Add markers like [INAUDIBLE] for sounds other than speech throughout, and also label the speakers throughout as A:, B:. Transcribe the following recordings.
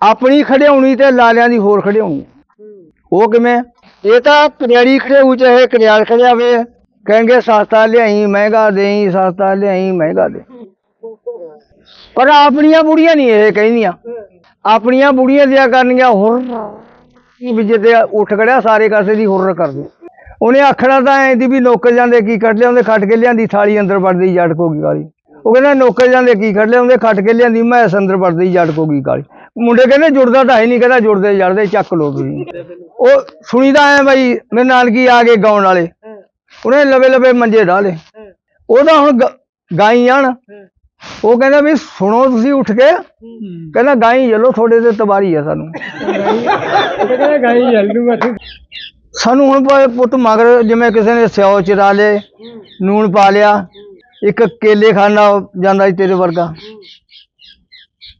A: ਆਪਣੀ ਖੜਿਆਉਣੀ ਤੇ ਲਾਲਿਆਂ ਦੀ ਹੋਰ ਖੜਿਆਉਣੀ। ਉਹ ਕਿਵੇਂ? ਇਹ ਤਾਂ ਕਰਿਆੜੀ ਖੜਿਆਉ ਚਾਹੇ ਕਰਿਆਲ ਖੜਿਆਵੇ। ਕਹਿੰਗੇ ਸਸਤਾ ਲਿਆਈ, ਮਹਿੰਗਾ ਦੇਈ, ਸਸਤਾ ਲਿਆਈ, ਮਹਿੰਗਾ ਦੇ। ਪਰ ਆਪਣੀਆਂ ਬੁੜੀਆਂ ਨਹੀਂ ਇਹ ਕਹਿੰਦੀਆਂ। ਆਪਣੀਆਂ ਬੁੜੀਆਂ ਦਿਆ ਕਰਨੀਆਂ ਹੋਰ ਵੀ ਜਿੱਦੇ ਉੱਠ ਖੜਿਆ, ਸਾਰੇ ਕਾਸੇ ਦੀ ਹੁਰਰ ਕਰਦੇ ਉਹਨੇ ਆਖਣਾ ਤਾਂ ਐਂ ਦੀ ਵੀ ਨੌਕਰ ਜਾਂਦੇ ਕੀ ਕੱਢ ਲਿਆਉਂਦੇ, ਖੱਟ ਕੇ ਲਿਆਂਦੀ, ਥਾਲੀ ਅੰਦਰ ਵੜਦੀ, ਜੱਟ ਕੋਗੀ ਕਾਲੀ ਉਹ ਕਹਿੰਦਾ, ਨੌਕਰ ਜਾਂਦੇ ਕੀ ਕੱਢ ਲਿਆਉਂਦੇ, ਖੱਟ ਕੇ ਲਿਆਂਦੀ, ਮੈਂ ਅੰਦਰ ਵੜਦੀ, ਜੱਟ ਕੋਗੀ ਕਾਲੀ ਮੁੰਡੇ ਕਹਿੰਦੇ ਜੁੜਦਾ ਤਾਂ ਹੈ ਨਹੀਂ, ਕਹਿੰਦਾ ਜੁੜਦੇ ਜੜਦੇ ਚੱਕ ਲੋ ਤੁਸੀਂ। ਉਹ ਸੁਣੀਦਾ ਐ ਬਾਈ, ਮੇਰੇ ਨਾਨਕੀ ਆ ਗਏ ਗਾਉਣ ਵਾਲੇ। ਉਹਨੇ ਲਵੇ ਲਵੇ ਮੰਜੇ ਡਾਲੇ ਉਹਦਾ ਹੁਣ ਗ- ਗਾਈ ਆਣ ਉਹ ਕਹਿੰਦਾ ਵੀ ਸੁਣੋ ਤੁਸੀਂ ਉੱਠ ਕੇ। ਕਹਿੰਦਾ ਗਾਈ ਜਲੋ, ਤੁਹਾਡੇ ਤੇ ਤਬਾਰੀ ਆ ਸਾਨੂੰ।
B: ਕਹਿੰਦਾ ਗਾਈ ਜਲਦੂ ਬਸ
A: ਸਾਨੂੰ ਹੁਣ ਪ- ਪੁੱਤ ਮਗਰ ਜਿਵੇਂ ਕਿਸੇ ਨੇ ਸਿਓ ਚਰਾ ਲੇ ਨੂਣ ਪਾ ਲਿਆ, ਇੱਕ ਕੇਲੇ ਖਾਣਾ ਜਾਂਦਾ ਸੀ ਤੇਰੇ ਵਰਗਾ।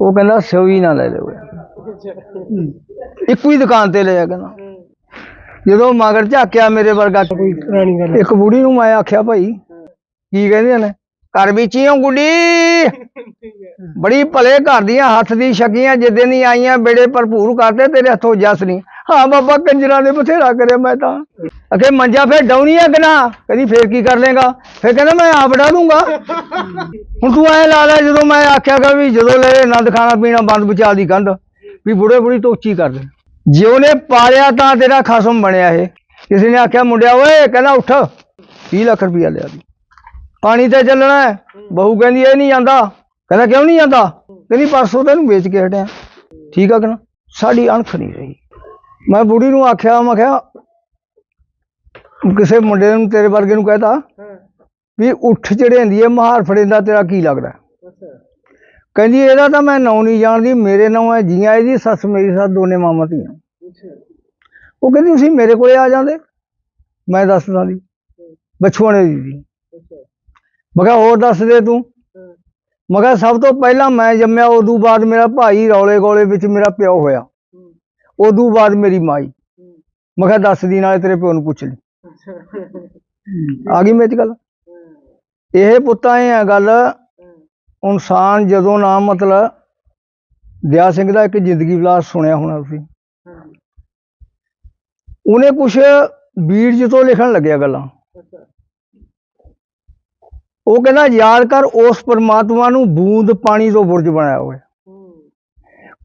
A: ਉਹ ਕਹਿੰਦਾ ਹੀ ਨਾ ਲੈ ਲਿਓ ਇੱਕੋ ਹੀ ਦੁਕਾਨ ਤੇ ਲੈ ਜਾ ਕਹਿੰਦਾ। ਜਦੋਂ ਮਗਰ ਝਾਕਿਆ ਮੇਰੇ ਵਰਗਾ
B: ਕੋਈ ਪੁਰਾਣੀ ਗੱਲ
A: ਇੱਕ ਬੁੜੀ ਨੂੰ ਮੈਂ ਆਖਿਆ ਭਾਈ ਕੀ ਕਹਿੰਦੇ ਨੇ? ਘਰ ਵਿੱਚ ਹੀ ਗੁੱਡੀ ਬੜੀ ਭਲੇ ਘਰ ਦੀਆਂ ਹੱਥ ਦੀ ਛਕੀਆਂ ਜਿੱਦੇ ਨਹੀਂ ਆਈਆਂ ਬੇੜੇ ਭਰਪੂਰ ਕਰਦੇ ਤੇਰੇ ਹੱਥੋਂ ਜਸ ਨਹੀਂ। ਹਾਂ ਬਾਬਾ ਕੰਜਰਾਂ ਨੇ ਬਥੇਰਾ ਕਰਿਆ ਮੈਂ ਤਾਂ। ਅਖੇ ਮੰਜਾ ਫੇਰ ਡਾਉਣੀ ਆ ਕਿ ਕਹਿੰਦੀ ਫੇਰ ਕੀ ਕਰ ਲੇਗਾ ਫੇਰ ਕਹਿੰਦਾ ਮੈਂ ਆਪ ਡਾ ਦੂੰਗਾ। ਹੁਣ ਤੂੰ ਐ ਲਾ ਲੈ ਜਦੋਂ ਮੈਂ ਆਖਿਆ ਕਰ ਵੀ ਜਦੋਂ ਲੈ ਆਨੰਦ ਖਾਣਾ ਪੀਣਾ ਬੰਦ ਬਚਾ ਦੀ ਕੰਧ ਵੀ ਬੁੜੇ ਬੁੜੀ ਤੋਂ ਕਰ ਦੇ। ਜੇ ਉਹਨੇ ਪਾਲਿਆ ਤਾਂ ਤੇਰਾ ਖਸਮ ਬਣਿਆ ਇਹ। ਕਿਸੇ ਨੇ ਆਖਿਆ, ਮੁੰਡਿਆ ਓਏ, ਕਹਿੰਦਾ ਉੱਠ 30 ਲੱਖ ਰੁਪਇਆ ਲਿਆ ਦੀ। ਪਾਣੀ ਤੇ ਚੱਲਣਾ ਹੈ। ਬਹੂ ਕਹਿੰਦੀ, ਇਹ ਨਹੀਂ ਜਾਂਦਾ ਕਹਿੰਦਾ, ਕਿਉਂ ਨਹੀਂ ਜਾਂਦਾ ਕਹਿੰਦੀ, ਪਰਸੋਂ ਤੈਨੂੰ ਵੇਚ ਕੇ ਹਟਿਆ। ਠੀਕ ਆ ਕਿ ਨਾ? ਸਾਡੀ ਅਣਖ ਨਹੀਂ ਰਹੀ। ਮੈਂ ਬੁੜੀ ਨੂੰ ਆਖਿਆ ਮੈਂ ਕਿਹਾ ਕਿਸੇ ਮੁੰਡੇ ਨੂੰ ਤੇਰੇ ਵਰਗੇ ਨੂੰ ਕਹਤਾ ਵੀ ਉੱਠ ਚੜੇਂਦੀ ਏ ਮਹਾਰ ਫੜੇਂਦਾ ਤੇਰਾ ਕੀ ਲੱਗਦਾ? ਕਹਿੰਦੀ ਇਹਦਾ ਤਾਂ ਮੈਂ ਨਾਂ ਨਹੀਂ ਜਾਣਦੀ ਮੇਰੇ ਨਾਂ ਹੈ ਜੀਆਂ ਇਹਦੀ ਸੱਸ ਮੇਰੀ ਸੱਸ ਦੋਨੇ ਮਾਮਾ ਧੀਆਂ। ਉਹ ਕਹਿੰਦੀ ਤੁਸੀਂ ਮੇਰੇ ਕੋਲੇ ਆ ਜਾਂਦੇ। ਮੈਂ ਦੱਸਦਾ ਦੀ ਬਛੂਆਣੇ ਦੀ ਮੈਂ ਕਿਹਾ ਹੋਰ ਦੱਸ ਦੇ ਤੂੰ। ਮੈਂ ਕਿਹਾ ਸਭ ਤੋਂ ਪਹਿਲਾਂ ਮੈਂ ਜੰਮਿਆ ਉਦੋਂ ਬਾਅਦ ਮੇਰਾ ਭਾਈ ਰੌਲੇ ਗੋਲੇ ਵਿੱਚ ਮੇਰਾ ਪਿਓ ਹੋਇਆ। ਉਦੋਂ ਬਾਅਦ ਮੇਰੀ ਮਾਈ। ਮੈਂ ਕਿਹਾ ਦੱਸ ਦੀ ਨਾਲੇ ਤੇਰੇ ਪਿਓ ਨੂੰ ਪੁੱਛ ਲਈ। ਆ ਗਈ ਮੇਰੀ ਗੱਲ? ਇਹ ਪੁੱਤਾਂ ਇਹ ਆ ਗੱਲ ਇਨਸਾਨ ਜਦੋਂ ਨਾ ਮਤਲਬ ਦਿਆ ਸਿੰਘ ਦਾ ਇੱਕ ਜ਼ਿੰਦਗੀ ਵਿਲਾਸ ਸੁਣਿਆ ਹੋਣਾ ਤੁਸੀਂ। ਉਹਨੇ ਕੁਛ ਬੀੜ ਤੋਂ ਲਿਖਣ ਲੱਗਿਆ ਗੱਲਾਂ। ਉਹ ਕਹਿੰਦਾ ਯਾਦ ਕਰ ਉਸ ਪਰਮਾਤਮਾ ਨੂੰ ਬੂੰਦ ਪਾਣੀ ਤੋਂ ਬੁਰਜ ਬਣਾਇਆ ਹੋਇਆ।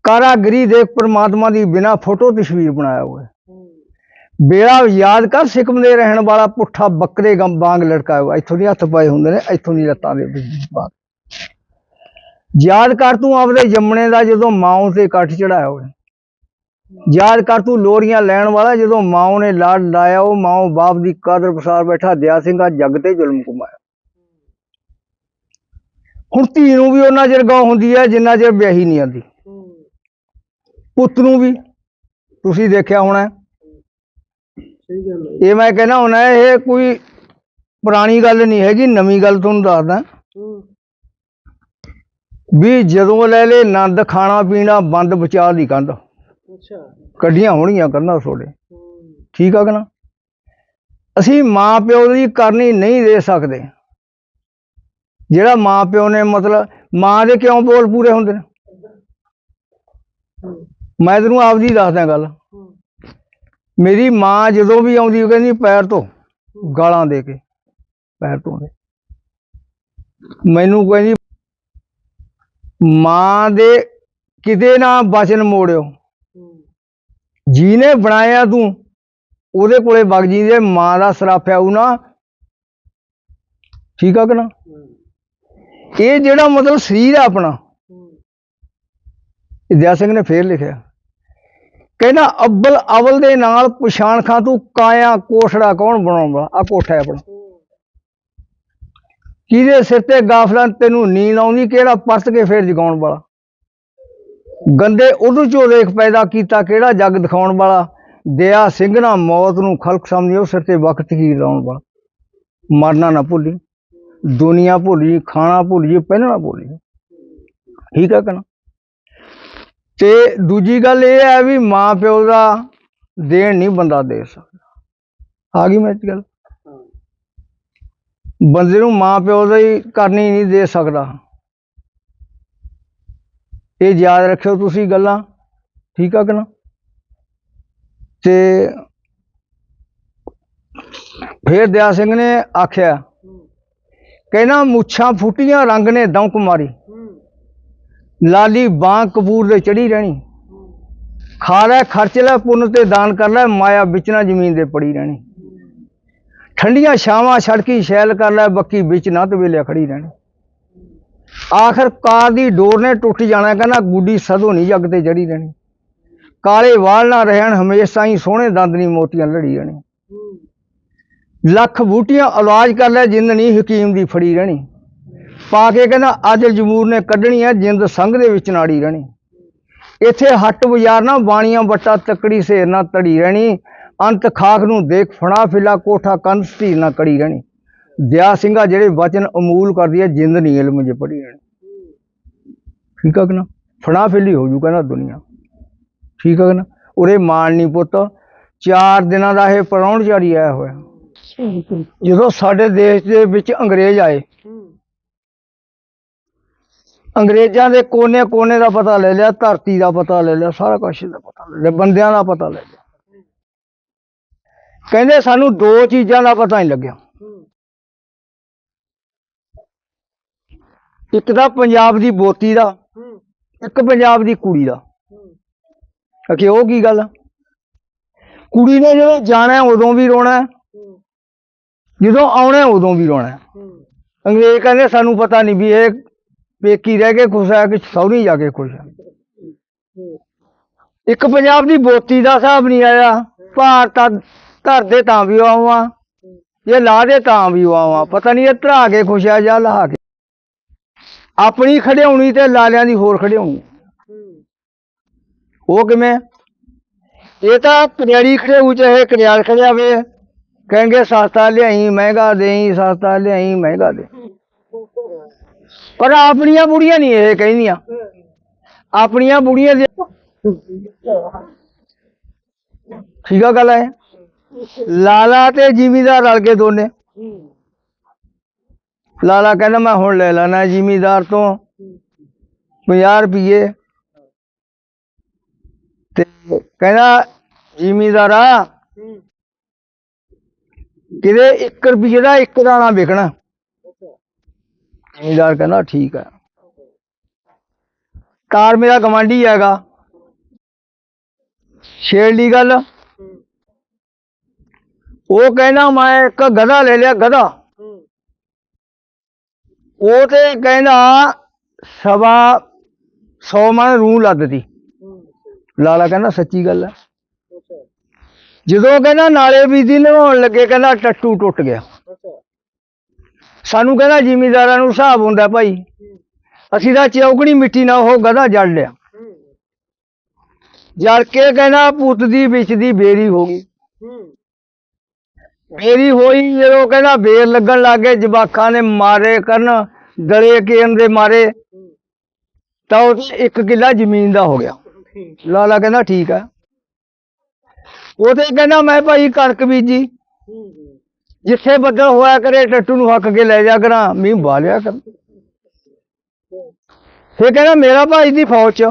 A: ਕਾਰਾਗਰੀ ਦੇਖ ਪਰਮਾਤਮਾ ਦੀ ਬਿਨਾ ਫੋਟੋ ਤਸਵੀਰ ਬਣਾਇਆ ਹੋਇਆ ਬੇੜਾ ਯਾਦ ਕਰ ਸਿਕਮ ਦੇ ਰਹਿਣ ਵਾਲਾ ਪੁੱਠਾ ਬੱਕਰੇ ਗੰ, ਵਾਂਗ ਲੜਕਾ ਹੋਇਆ। ਇੱਥੋਂ ਦੀ ਹੱਥ ਪਾਏ ਹੁੰਦੇ ਨੇ, ਇੱਥੋਂ ਦੀ ਲੱਤਾਂ ਦੇ ਵਿੱਚ ਪਾ ਯਾਦ ਕਰ ਤੂੰ ਆਪਦੇ ਜੰਮਣੇ ਦਾ ਜਦੋਂ ਮਾਂ ਤੇ ਕੱਠ ਚੜਾਇਆ ਹੋਇਆ। ਯਾਦ ਕਰ ਤੂੰ ਲੋਰੀਆਂ ਲੈਣ ਵਾਲਾ ਜਦੋਂ ਮਾਂ ਨੇ ਲਾੜ ਲਾਇਆ। ਉਹ ਮਾਂ ਬਾਪ ਦੀ ਕਦਰ ਪਸਾਰ ਬੈਠਾ, ਦਿਆ ਸਿੰਘਾ ਜੱਗ ਤੇ ਜ਼ੁਲਮ ਕਮਾਇਆ ਹੁਣ ਧੀ ਨੂੰ ਵੀ ਉਹਨਾਂ ਚਿਰ ਗਾਂ ਹੁੰਦੀ ਹੈ ਜਿੰਨਾ ਚਿਰ ਵਿਆਹੀ ਨਹੀਂ ਆਂਦੀ। ਪੁੱਤ ਨੂੰ ਵੀ। ਤੁਸੀਂ ਦੇਖਿਆ ਹੋਣਾ।
B: ਸਹੀ ਗੱਲ ਹੈ
A: ਇਹ ਮੈਂ ਕਹਿੰਦਾ ਹੁਣਾ ਇਹ ਕੋਈ ਪੁਰਾਣੀ ਗੱਲ ਨਹੀਂ ਹੈਗੀ ਨਵੀਂ ਗੱਲ ਤੁਹਾਨੂੰ ਦੱਸਦਾ। ਵੀ ਜਦੋਂ ਲੈ ਲੈ ਆਨੰਦ ਖਾਣਾ ਪੀਣਾ ਬੰਦ ਵਿਚਾਰ ਦੀ ਕੰਧ।
B: ਅੱਛਾ।
A: ਕੱਢੀਆਂ ਹੋਣੀਆਂ ਕੰਧਾਂ ਤੁਹਾਡੇ। ਠੀਕ ਆ ਕਿ ਨਾ? ਅਸੀਂ ਮਾਂ ਪਿਓ ਦੀ ਕਰਨੀ ਨਹੀਂ ਦੇ ਸਕਦੇ। ਜਿਹੜਾ ਮਾਂ ਪਿਓ ਨੇ ਮਤਲਬ ਮਾਂ ਦੇ ਕਿਉਂ ਬੋਲ ਪੂਰੇ ਹੁੰਦੇ ਨੇ? ਮੈਂ ਤੈਨੂੰ ਆਪਦੀ ਦੱਸਦਾ ਗੱਲ। ਮੇਰੀ ਮਾਂ ਜਦੋਂ ਵੀ ਆਉਂਦੀ ਉਹ ਕਹਿੰਦੀ ਪੈਰ ਤੋਂ ਗਾਲਾਂ ਦੇ ਕੇ ਪੈਰ ਤੋਂ ਦੇ ਮੈਨੂੰ ਕਹਿੰਦੀ ਮਾਂ ਦੇ ਕਿਤੇ ਨਾ ਬਚਨ ਮੋੜਿਓ। ਜਿਹਨੇ ਬਣਾਇਆ ਤੂੰ ਉਹਦੇ ਕੋਲੇ ਵਗ ਜੀ ਜੇ ਮਾਂ ਦਾ ਸਰਾਫਿਆ ਉਹ ਨਾ। ਠੀਕ ਆ ਕਿ ਨਾ? ਇਹ ਜਿਹੜਾ ਮਤਲਬ ਸਰੀਰ ਆ ਆਪਣਾ ਵਿਦਿਆ ਸਿੰਘ ਨੇ ਫੇਰ ਲਿਖਿਆ। ਕਹਿੰਦਾ, ਅਬਲ ਅਵਲ ਦੇ ਨਾਲ ਪਛਾਣ ਖਾਂ ਤੂੰ, ਕਾਇਆ ਕੋਠੜਾ ਕੌਣ ਬਣਾਉਂਦਾ? ਆ ਕੋਠਾ ਆਪਣਾ। ਕਿਹਦੇ ਸਿਰ ਤੇ ਗਾਫਲਾਂ, ਤੈਨੂੰ ਨੀਂਦ ਆਉਂਦੀ, ਕਿਹੜਾ ਪਰਤ ਕੇ ਫੇਰ ਜਗਾਉਣ ਵਾਲਾ? ਗੰਦੇ ਉਦੋਂ ਚੋਂ ਰੇਖ ਪੈਦਾ ਕੀਤਾ, ਕਿਹੜਾ ਜੱਗ ਦਿਖਾਉਣ ਵਾਲਾ? ਦਿਆ ਸਿੰਘ ਨਾ ਮੌਤ ਨੂੰ ਖਲਕ ਸਮਝਿਓ, ਸਿਰ ਤੇ ਵਕਤ ਕੀ ਲਾਉਣ ਵਾਲਾ? ਮਰਨਾ ਨਾ ਭੁੱਲੀ। ਦੁਨੀਆ ਭੁੱਲੀ, ਖਾਣਾ ਭੁੱਲੀ, ਪਹਿਨਣਾ ਭੁੱਲੀ। ਠੀਕ ਹੈ ਕਹਣਾ ਤੇ ਦੂਜੀ ਗੱਲ ਇਹ ਹੈ ਵੀ ਮਾਂ ਪਿਓ ਦਾ ਦੇਣ ਨਹੀਂ ਬੰਦਾ ਦੇ ਸਕਦਾ। ਆ ਗਈ ਮੈਂ ਗੱਲ। ਬੰਦੇ ਨੂੰ ਮਾਂ ਪਿਓ ਦਾ ਹੀ ਕਰਨੀ ਨਹੀਂ ਦੇ ਸਕਦਾ। ਇਹ ਯਾਦ ਰੱਖਿਓ ਤੁਸੀਂ ਗੱਲਾਂ, ਠੀਕ ਆ ਕਿ ਨਾ? ਤੇ ਫੇਰ ਦਿਆ ਸਿੰਘ ਨੇ ਆਖਿਆ, ਕਹਿੰਦਾ ਮੁੱਛਾਂ ਫੁੱਟੀਆਂ ਰੰਗ ਨੇ ਦੌਂਕ ਮਾਰੀ। ਲਾਲੀ ਬਾਂ ਕਪੂਰ ਦੇ ਚੜੀ ਰਹਿਣੀ। ਖਾ ਲੈ, ਖਰਚ ਲੈ, ਪੁੰਨ ਤੇ ਦਾਨ ਕਰ ਲੈ, ਮਾਇਆ ਵਿੱਚ ਜ਼ਮੀਨ ਦੇ ਪੜੀ ਰਹਿਣੀ। ਠੰਡੀਆਂ ਛਾਵਾਂ ਛੜਕੀ ਸ਼ੈਲ ਕਰ ਲੈ, ਬੱਕੀ ਵਿੱਚ ਨਾ ਤਵੇਲੇ ਖੜੀ ਰਹਿਣੀ। ਆਖਰ ਕਾਰ ਦੀ ਡੋਰ ਨੇ ਟੁੱਟ ਜਾਣਾ, ਕਹਿੰਦਾ ਗੁੱਡੀ ਸਦੋਂ ਨਹੀਂ ਜੱਗ ਤੇ ਜੜੀ ਰਹਿਣੀ। ਕਾਲੇ ਵਾਲ ਨਾ ਰਹਿਣ, ਹਮੇਸ਼ਾ ਹੀ ਸੋਹਣੇ ਦੰਦ ਨਹੀਂ ਮੋਤੀਆਂ ਲੜੀ ਰਹਿਣੀ ਲੱਖ ਬੂਟੀਆਂ ਇਲਾਜ ਕਰ ਲੈ ਜਿੰਦ ਨਹੀਂ ਹਕੀਮ ਦੀ ਫੜੀ ਰਹਿਣੀ। ਪਾ ਕੇ ਕਹਿੰਦਾ ਅੱਜ ਜਮੂਰ ਨੇ ਕੱਢਣੀ ਹੈ ਜਿੰਦ ਸੰਗ ਦੇ ਵਿੱਚ ਨਾੜੀ ਰਹਿਣੀ। ਇੱਥੇ ਹੱਟ ਬਾਜ਼ਾਰ ਨਾ ਬਾਣੀਆਂ ਬੱਟਾ ਤਕੜੀ ਸੇਰ ਨਾ ਤੜੀ ਰਹਿਣੀ। ਅੰਤ ਖਾਕ ਨੂੰ ਦੇਖ ਫਣਾ ਫਿਲਾ ਕੋਠਾ ਕੰਧ ਸਟੀਰ ਨਾ ਕੜੀ ਰਹਿਣੀ। ਦਿਆ ਸਿੰਘਾ ਜਿਹੜੇ ਵਚਨ ਅਮੂਲ ਕਰਦੀ ਹੈ ਜਿੰਦ ਨਹੀਂ ਇਲਮ ਜੇ ਪੜੀ ਰਹਿਣੀ। ਠੀਕ ਆ ਕਿ ਨਾ? ਫਣਾ ਫਿਲੀ ਹੋ ਜੂ ਕਹਿੰਦਾ ਦੁਨੀਆ। ਠੀਕ ਆ ਕਿ ਨਾ? ਉਰੇ ਮਾਣ ਨਹੀਂ ਪੁੱਤ ਚਾਰ ਦਿਨਾਂ ਦਾ ਇਹ ਪਰੌਣ ਜਾਰੀ ਆਇਆ ਹੋਇਆ। ਜਦੋਂ ਸਾਡੇ ਦੇਸ਼ ਦੇ ਵਿੱਚ ਅੰਗਰੇਜ਼ ਆਏ ਅੰਗਰੇਜ਼ਾਂ ਦੇ ਕੋਨੇ-ਕੋਨੇ ਦਾ ਪਤਾ ਲੈ ਲਿਆ ਧਰਤੀ ਦਾ ਪਤਾ ਲੈ ਲਿਆ ਸਾਰਾ ਕੁਝ ਦਾ ਪਤਾ ਲੈ ਲਿਆ ਬੰਦਿਆਂ ਦਾ ਪਤਾ ਲੈ ਲਿਆ। ਕਹਿੰਦੇ ਸਾਨੂੰ ਦੋ ਚੀਜ਼ਾਂ ਦਾ ਪਤਾ ਨਹੀਂ ਲੱਗਿਆ। ਇੱਕ ਤਾਂ ਪੰਜਾਬ ਦੀ ਬੋਤੀ ਦਾ ਇੱਕ ਪੰਜਾਬ ਦੀ ਕੁੜੀ ਦਾ। ਕਿ ਉਹ ਕੀ ਗੱਲ? ਕੁੜੀ ਨੇ ਜਦੋਂ ਜਾਣਾ ਉਦੋਂ ਵੀ ਰੋਣਾ ਜਦੋਂ ਆਉਣਾ ਉਦੋਂ ਵੀ ਰੋਣਾ। ਅੰਗਰੇਜ਼ ਕਹਿੰਦੇ ਸਾਨੂੰ ਪਤਾ ਨਹੀਂ ਵੀ ਇਹ ਪੇਕੀ ਰਹਿ ਕੇ ਖੁਸ਼ ਹੈ ਕਿ ਸਹੁਰੀ ਜਾ ਕੇ ਖੁਸ਼ ਹੈ ਇੱਕ ਪੰਜਾਬ ਦੀ ਬੋਤੀ ਦਾ ਹਿਸਾਬ ਨਹੀਂ ਆਇਆ। ਭਾਰਤ ਧਰ ਦੇ ਤਾਂ ਵੀ ਆਵਾਂ। ਜੇ ਲਾ ਦੇ ਤਾਂ ਵੀ ਆਵਾਂ। ਪਤਾ ਨਹੀਂ ਇਹ ਧਰਾ ਕੇ ਖੁਸ਼ ਹੈ ਜਾਂ ਲਹਾ ਕੇ। ਆਪਣੀ ਖੜਿਆਉਣੀ ਤੇ ਲਾਲਿਆਂ ਦੀ ਹੋਰ ਖੜਿਆਉਣੀ ਉਹ ਕਿਵੇਂ? ਇਹ ਤਾਂ ਕਰਿਆੜੀ ਖੜੇ ਹੋ ਚਾਹੇ ਕਰਿਆਲ ਖੜਿਆ ਵੇ। ਕਹਿੰਗੇ ਸਸਤਾ ਲਿਆਈ, ਮਹਿੰਗਾ ਦੇਈ, ਸਸਤਾ ਲਿਆਈ, ਮਹਿੰਗਾ ਦੇ ਪਰ ਆਪਣੀਆਂ ਬੁੜੀਆਂ ਨਹੀਂ ਇਹ ਕਹਿੰਦੀਆਂ। ਆਪਣੀਆਂ ਬੁੜੀਆਂ ਦੇ ਠੀਕ ਆ ਗੱਲ ਹੈ ਲਾਲਾ ਤੇ ਜ਼ਿਮੀਦਾਰ ਰਲ ਕੇ ਦੋਨੇ। ਲਾਲਾ ਕਹਿੰਦਾ ਮੈਂ ਹੁਣ ਲੈ ਲੈਣਾ ਜ਼ਿਮੀਦਾਰ ਤੋਂ 50 ਰੁਪਏ ਤੇ ਕਹਿੰਦਾ ਜ਼ਿਮੀਦਾਰਾ ਕਿਤੇ 1 ਰੁਪਏ ਦਾ ਇੱਕ ਦਾਣਾ ਵਿਕਣਾ। ਜ਼ਿਮੀਦਾਰ ਕਹਿੰਦਾ ਠੀਕ ਹੈ ਕਾਰ ਮੇਰਾ ਗਵਾਂਢੀ ਹੈਗਾ ਛੇੜ ਲਈ ਗੱਲ ਉਹ ਕਹਿੰਦਾ ਮੈਂ ਇੱਕ ਗਧਾ ਲੈ ਲਿਆ ਗਧਾ ਉਹ ਤੇ ਕਹਿੰਦਾ ਸਵਾ 100 ਮਣ ਰੂਹ ਲੱਦਦੀ ਲਾਲਾ ਕਹਿੰਦਾ ਸੱਚੀ ਗੱਲ ਹੈ ਜਦੋਂ ਕਹਿੰਦਾ ਨਾਲੇ ਬੀਜੀ ਨਹਾਉਣ ਲੱਗੇ ਕਹਿੰਦਾ ਟੱਟੂ ਟੁੱਟ ਗਿਆ ਸਾਨੂੰ ਕਹਿੰਦਾ ਜ਼ਿਮੀਦਾਰਾਂ ਨੂੰ ਹਿਸਾਬ ਹੁੰਦਾ ਭਾਈ। ਅਸੀਂ ਤਾਂ ਚੌਕੜੀ ਮਿੱਟੀ ਨਾਲ ਉਹ ਗਧਾ ਜੜ ਲਿਆ। ਜੜ ਕੇ ਕਹਿੰਦਾ ਪੁੱਤ ਦੀ ਵਿੱਚ ਦੀ ਬੇਰੀ ਹੋ ਗਈ। ਬੇਰੀ ਹੋਈ ਜਦੋਂ ਕਹਿੰਦਾ ਬੇਰ ਲੱਗਣ ਲੱਗੇ ਜਵਾਕਾਂ ਨੇ ਮਾਰੇ ਕਰਨ ਦਲੇ ਕੇਨ ਦੇ ਮਾਰੇ। ਤਾਂ ਉਹ ਇੱਕ ਕਿੱਲਾ ਜ਼ਮੀਨ ਦਾ ਹੋ ਗਿਆ। ਲਾਲਾ ਕਹਿੰਦਾ ਠੀਕ ਆ। ਉਹਦੇ ਕਹਿੰਦਾ ਮੈਂ ਭਾਈ ਕਣਕ ਬੀਜੀ। ਜਿੱਥੇ ਬੱਦਲ ਹੋਇਆ ਕਰੇ, ਟੱਟੂ ਨੂੰ ਹੱਕ ਕੇ ਲੈ ਜਾ ਕਰਾਂ, ਮੀਂਹ ਪਾ ਲਿਆ ਕਰ। ਫੇ ਕਹਿੰਦਾ, ਮੇਰਾ ਭਾਈ ਦੀ ਫੌਜ ਚ।